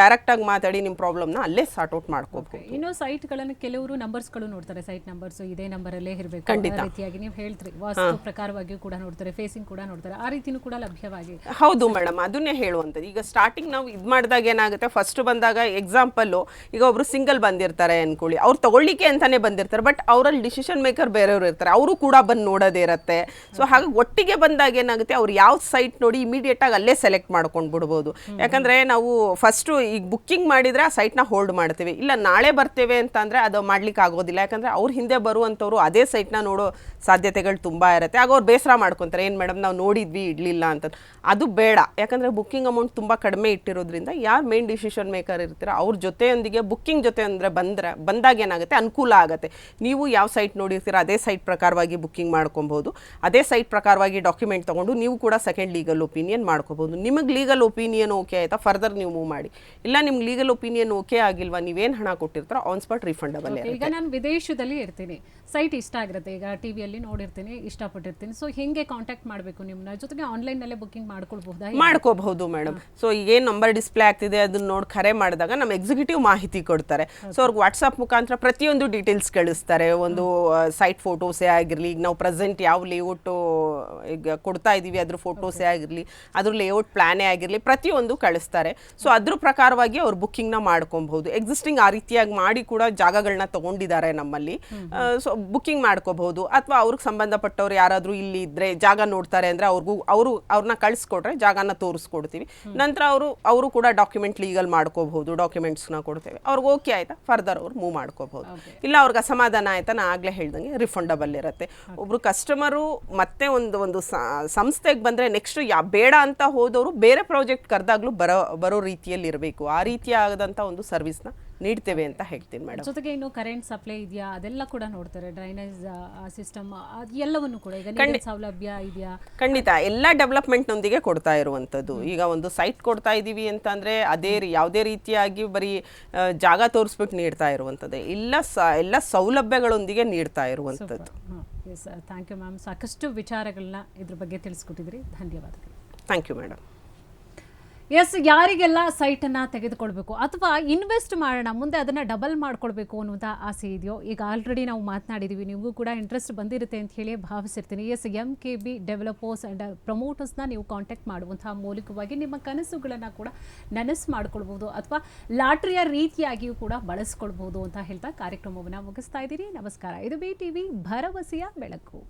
ಡೈರೆಕ್ಟಾಗಿ ಮಾತಾಡಿ ನಿಮ್ಮ ಪ್ರಾಬ್ಲಮ್ನ ಅಲ್ಲೇ ಸಾರ್ಟ್ ಔಟ್ ಮಾಡ್ಕೋಬೇಕು ಇನ್ನು ಸೈಟ್ಗಳನ್ನು ಕೆಲವರು ನಂಬರ್ಸ್ಗಳು ನೋಡ್ತಾರೆ ಸೈಟ್ ನಂಬರ್ಸ್ ಇದೇ ನಂಬರಲ್ಲೇ ಇರಬೇಕು. ಖಂಡಿತ. ರೀತಿಯಾಗಿ ನೀವು ಹೇಳ್ತೀರಿ. ವಾಸ್ತು ಪ್ರಕಾರವಾಗಿಯೂ ಕೂಡ ನೋಡ್ತಾರೆ ಫೇಸಿಂಗ್ ಕೂಡ ನೋಡ್ತಾರೆ. ಆ ರೀತಿನೂ ಕೂಡ ಲಭ್ಯವಾಗಿ ಹೌದು ಮೇಡಮ್ ಅದನ್ನೇ ಹೇಳುವಂಥದ್ದು. ಈಗ ಸ್ಟಾರ್ಟಿಂಗ್ ನಾವು ಇದು ಮಾಡಿದಾಗ ಏನಾಗುತ್ತೆ ಫಸ್ಟ್ ಬಂದಾಗ ಎಕ್ಸಾಂಪಲ್ಲು ಈಗ ಒಬ್ರು ಸಿಂಗಲ್ ಬಂದಿರ್ತಾರೆ ಅನ್ಕೊಳ್ಳಿ. ಅವ್ರು ತಗೊಳ್ಳಿಕ್ಕೆ ಅಂತಾನೆ ಬಂದಿರ್ತಾರೆ ಬಟ್ ಅವರಲ್ಲಿ ಡಿಸಿಷನ್ ಮೇಕರ್ ಬೇರೆಯವರು ಇರ್ತಾರೆ. ಅವರು ಕೂಡ ಬಂದು ನೋಡೋದೇ ಇರುತ್ತೆ. ಸೊ ಹಾಗಾಗಿ ಒಟ್ಟಿಗೆ ಬಂದಾಗ ಏನಾಗುತ್ತೆ, ಅವ್ರು ಯಾವ ಸೈಟ್ ನೋಡಿ ಇಮಿಡಿಯೇಟ್ ಆಗಿ ಅಲ್ಲೇ ಸೆಲೆಕ್ಟ್ ಮಾಡ್ಕೊಂಡು ಬಿಡ್ಬೋದು. ಯಾಕಂದ್ರೆ ನಾವು ಫಸ್ಟು ಈಗ ಬುಕ್ಕಿಂಗ್ ಮಾಡಿದ್ರೆ ಆ ಸೈಟ್ನ ಹೋಲ್ಡ್ ಮಾಡ್ತೀವಿ. ಇಲ್ಲ, ನಾಳೆ ಬರ್ತೇವೆ ಅಂತಂದ್ರೆ ಅದು ಮಾಡ್ಲಿಕ್ಕೆ ಆಗೋದಿಲ್ಲ. ಯಾಕಂದ್ರೆ ಅವ್ರ ಹಿಂದೆ ಬರುವಂಥವ್ರು ಅದೇ ಸೈಟ್ನ ನೋಡೋ ಸಾಧ್ಯತೆಗಳು ತುಂಬಾ ಇರುತ್ತೆ. ಆಗ ಅವ್ರು ಬೇಸರ ಮಾಡ್ಕೊತಾರೆ. ಏನು ಮೇಡಮ್, ನಾವು ನೋಡಿದ್ವಿ, ಇಡ್ಲಿಲ್ಲ ಅಂತ ಅದು ಬೇಡ. ಯಾಕಂದ್ರೆ ಬುಕ್ಕಿಂಗ್ ಅಮೌಂಟ್ ತುಂಬಾ ಕಡಿಮೆ ಇಟ್ಟಿರೋದ್ರಿಂದ ಯಾರು ಮೇನ್ ಡಿಸಿಷನ್ ಮೇಕರ್ ಇರ್ತೀರ, ಅವ್ರ ಜೊತೆಯೊಂದಿಗೆ ಬುಕ್ಕಿಂಗ್ ಜೊತೆ ಅಂದ್ರೆ ಬಂದ್ರೆ, ಬಂದಾಗ ಏನಾಗುತ್ತೆ, ಅನುಕೂಲ ಆಗುತ್ತೆ. ನೀವು ಯಾವ ಸೈಟ್ ನೋಡಿರ್ತೀರ, ಅದೇ ಸೈಟ್ ಪ್ರಕಾರವಾಗಿ ಬುಕ್ಕಿಂಗ್ ಮಾಡ್ಕೊಬಹುದು. ಅದೇ ಸೈಟ್ ಪ್ರಕಾರವಾಗಿ ಡಾಕ್ಯುಮೆಂಟ್ ತಗೊಂಡು ನೀವು ಕೂಡ ಸೆಕೆಂಡ್ ಲೀಗಲ್ ಒಪಿನಿಯನ್ ಮಾಡ್ಕೋಬಹುದು. ನಿಮಗೆ ಲೀಗಲ್ ಒಪಿನಿಯನ್ ಓಕೆ ಆಯ್ತಾ? ಫರ್ದರ್ ನೀವು ಮೂವ್ ಮಾಡಿ. ಇಲ್ಲ ನಿಮ್ಗೆ ಲೀಗಲ್ ಒಪಿನಿಯನ್ ಓಕೆ ಆಗಿಲ್ವಾ? ನೀವೇನು ಹಣ ಕೊಟ್ಟಿರ್ತಾರೋ ಆನ್ ಸ್ಪಾಟ್ ರಿಫಂಡಬಲ್ ಈಗ ನಾನು ವಿದೇಶದಲ್ಲಿ ಇರ್ತೀನಿ. ಸೈಟ್ ಇಷ್ಟ ಆಗಿರುತ್ತೆ. ಈಗ ಟಿವಿಯಲ್ಲಿ ನೋಡಿರ್ತೀನಿ ಇಷ್ಟಪಟ್ಟಿರ್ತೀನಿ. ಸೊ ಹೆಂಗೆ ಕಾಂಟ್ಯಾಕ್ಟ್ ಮಾಡಬೇಕು ನಿಮ್ಮನ್ನ ಜೊತೆಗೆ ಆನ್ಲೈನಲ್ಲೇ ಬುಕ್ಕಿಂಗ್ ಮಾಡ್ಕೊಳ್ಬಹುದಾ ಮಾಡ್ಕೋಬಹುದು ಮೇಡಮ್ ಸೊ ಈಗೇನು ನಂಬರ್ ಡಿಸ್ಪ್ಲೇ ಆಗ್ತಿದೆ ಅದನ್ನ ನೋಡಿ ಕರೆ ಮಾಡಿದಾಗ ನಮ್ಮ ಎಕ್ಸಿಕ್ಯೂಟಿವ್ ಮಾಹಿತಿ ಕೊಡ್ತಾರೆ. ಸೊ ಅವ್ರಿಗೆ ವಾಟ್ಸಪ್ ಮುಖಾಂತರ ಪ್ರತಿಯೊಂದು ಡೀಟೇಲ್ಸ್ ಕಳಿಸ್ತಾರೆ. ಒಂದು ಸೈಟ್ ಫೋಟೋಸೇ ಆಗಿರಲಿ ಈಗ ನಾವು ಪ್ರೆಸೆಂಟ್ ಯಾವ ಲೇಔಟು ಈಗ ಕೊಡ್ತಾ ಇದ್ದೀವಿ ಅದ್ರ ಫೋಟೋಸೇ ಆಗಿರಲಿ ಅದ್ರ ಲೇಔಟ್ ಪ್ಲಾನೇ ಆಗಿರಲಿ ಪ್ರತಿಯೊಂದು ಕಳಿಸ್ತಾರೆ. ಸೊ ಅದ್ರ ಪ್ರಕಾರವಾಗಿ ಅವ್ರು ಬುಕ್ಕಿಂಗ್ನ ಮಾಡ್ಕೊಬಹುದು. ಎಕ್ಸಿಸ್ಟಿಂಗ್ ಆ ರೀತಿಯಾಗಿ ಮಾಡಿ ಕೂಡ ಜಾಗಗಳನ್ನ ತಗೊಂಡಿದ್ದಾರೆ ನಮ್ಮಲ್ಲಿ. ಸೊ ಬುಕ್ಕಿಂಗ್ ಮಾಡ್ಕೋಬಹುದು. ಅಥವಾ ಅವ್ರಿಗೆ ಸಂಬಂಧಪಟ್ಟವ್ರು ಯಾರಾದರೂ ಇಲ್ಲಿ ಇದ್ರೆ ಜಾಗ ನೋಡ್ತಾರೆ ಅಂದ್ರೆ ಅವ್ರಿಗೂ ಅವರು ಅವ್ರನ್ನ ಕಳಿಸ್ಕೊಟ್ರೆ ಜಾಗನ ತೋರಿಸ್ಕೊಡ್ತೀವಿ. ನಂತರ ಅವರು ಅವರು ಕೂಡ ಡಾಕ್ಯುಮೆಂಟ್ ಲೀಗಲ್ ಮಾಡ್ಕೋಬಹುದು ಡಾಕ್ಯುಮೆಂಟ್ಸ್ನ ಕೊಡ್ತೇವೆ. ಅವ್ರಿಗೆ ಓಕೆ ಆಯ್ತಾ ಫರ್ದರ್ ಅವ್ರು ಮೂವ್ ಮಾಡ್ಕೋಬಹುದು. ಇಲ್ಲ ಅವ್ರಿಗೆ ಅಸಮಾಧಾನ ಆಯ್ತಾ ನಾ ಆಗ್ಲೇ ಹೇಳ್ದಂಗೆ ರಿಫಂಡಬಲ್ ಇರುತ್ತೆ. ಒಬ್ರು ಕಸ್ಟಮರು ಮತ್ತೆ ಒಂದು ಒಂದು ಸಂಸ್ಥೆಗೆ ಬಂದ್ರೆ ನೆಕ್ಸ್ಟ್ ಯಾ, ಬೇಡ ಅಂತ ಹೋದವರು ಬೇರೆ ಪ್ರಾಜೆಕ್ಟ್ ಕರೆದಾಗ್ಲೂ ಬರೋ ಬರೋ ರೀತಿಯಲ್ಲಿ ಇರಬೇಕು ಆ ರೀತಿಯಾದಂಥ ಒಂದು ಸರ್ವಿಸ್ನ ನೀಡ್ತೇವೆ ಅಂತ ಹೇಳ್ತೀನಿ ಮೇಡಮ್ ಜೊತೆಗೆ ಇನ್ನು ಕರೆಂಟ್ ಸಪ್ಲೈ ಇದೆಯಾ? ಅದೆಲ್ಲ ಕೂಡ ನೋಡ್ತಾರೆ. ಡ್ರೈನೇಜ್ ಸಿಸ್ಟಮ್ ಎಲ್ಲವನ್ನು ಕೂಡ. ಈಗ ನೀರಿನ ಸೌಲಭ್ಯ ಇದೆಯಾ? ಖಂಡಿತ. ಎಲ್ಲ ಡೆವಲಪ್ಮೆಂಟ್ನೊಂದಿಗೆ ಕೊಡ್ತಾ ಇರುವಂಥದ್ದು. ಈಗ ಒಂದು ಸೈಟ್ ಕೊಡ್ತಾ ಇದ್ದೀವಿ ಅಂತಂದರೆ ಅದೇ ಯಾವುದೇ ರೀತಿಯಾಗಿ ಬರೀ ಜಾಗ ತೋರಿಸ್ಬಿಟ್ಟು ನೀಡ್ತಾ ಇರುವಂಥದ್ದು. ಎಲ್ಲ ಸ ಎಲ್ಲ ಸೌಲಭ್ಯಗಳೊಂದಿಗೆ ನೀಡ್ತಾ ಇರುವಂಥದ್ದು. ಎಸ್ ಥ್ಯಾಂಕ್ ಯು ಮ್ಯಾಮ್ ಸಾಕಷ್ಟು ವಿಚಾರಗಳನ್ನ ಇದ್ರ ಬಗ್ಗೆ ತಿಳಿಸ್ಕೊಟ್ಟಿದ್ರಿ. ಧನ್ಯವಾದಗಳು. ಥ್ಯಾಂಕ್ ಯು ಮೇಡಮ್ ಎಸ್ ಯಾರಿಗೆಲ್ಲ ಸೈಟನ್ನು ತೆಗೆದುಕೊಳ್ಬೇಕು ಅಥವಾ ಇನ್ವೆಸ್ಟ್ ಮಾಡೋಣ, ಮುಂದೆ ಅದನ್ನು ಡಬಲ್ ಮಾಡ್ಕೊಳ್ಬೇಕು ಅನ್ನುವಂಥ ಆಸೆ ಇದೆಯೋ, ಈಗ ಆಲ್ರೆಡಿ ನಾವು ಮಾತನಾಡಿದ್ದೀವಿ ನೀವು ಕೂಡ ಇಂಟ್ರೆಸ್ಟ್ ಬಂದಿರುತ್ತೆ ಅಂತ ಹೇಳಿ ಭಾವಿಸಿರ್ತೀನಿ. S M K B developers and ಪ್ರಮೋಟರ್ಸ್ನ ನೀವು ಕಾಂಟ್ಯಾಕ್ಟ್ ಮಾಡುವಂತಹ ಮೂಲಕವಾಗಿ ನಿಮ್ಮ ಕನಸುಗಳನ್ನು ಕೂಡ ನನಸು ಮಾಡ್ಕೊಳ್ಬೋದು ಅಥವಾ ಲಾಟ್ರಿಯ ರೀತಿಯಾಗಿಯೂ ಕೂಡ ಬಳಸ್ಕೊಳ್ಬೋದು ಅಂತ ಹೇಳ್ತಾ ಕಾರ್ಯಕ್ರಮವನ್ನು ಮುಗಿಸ್ತಾ ಇದ್ದೀರಿ. ನಮಸ್ಕಾರ. ಇದು ಬಿ ಟಿ ವಿ ಭರವಸೆಯ ಬೆಳಕು.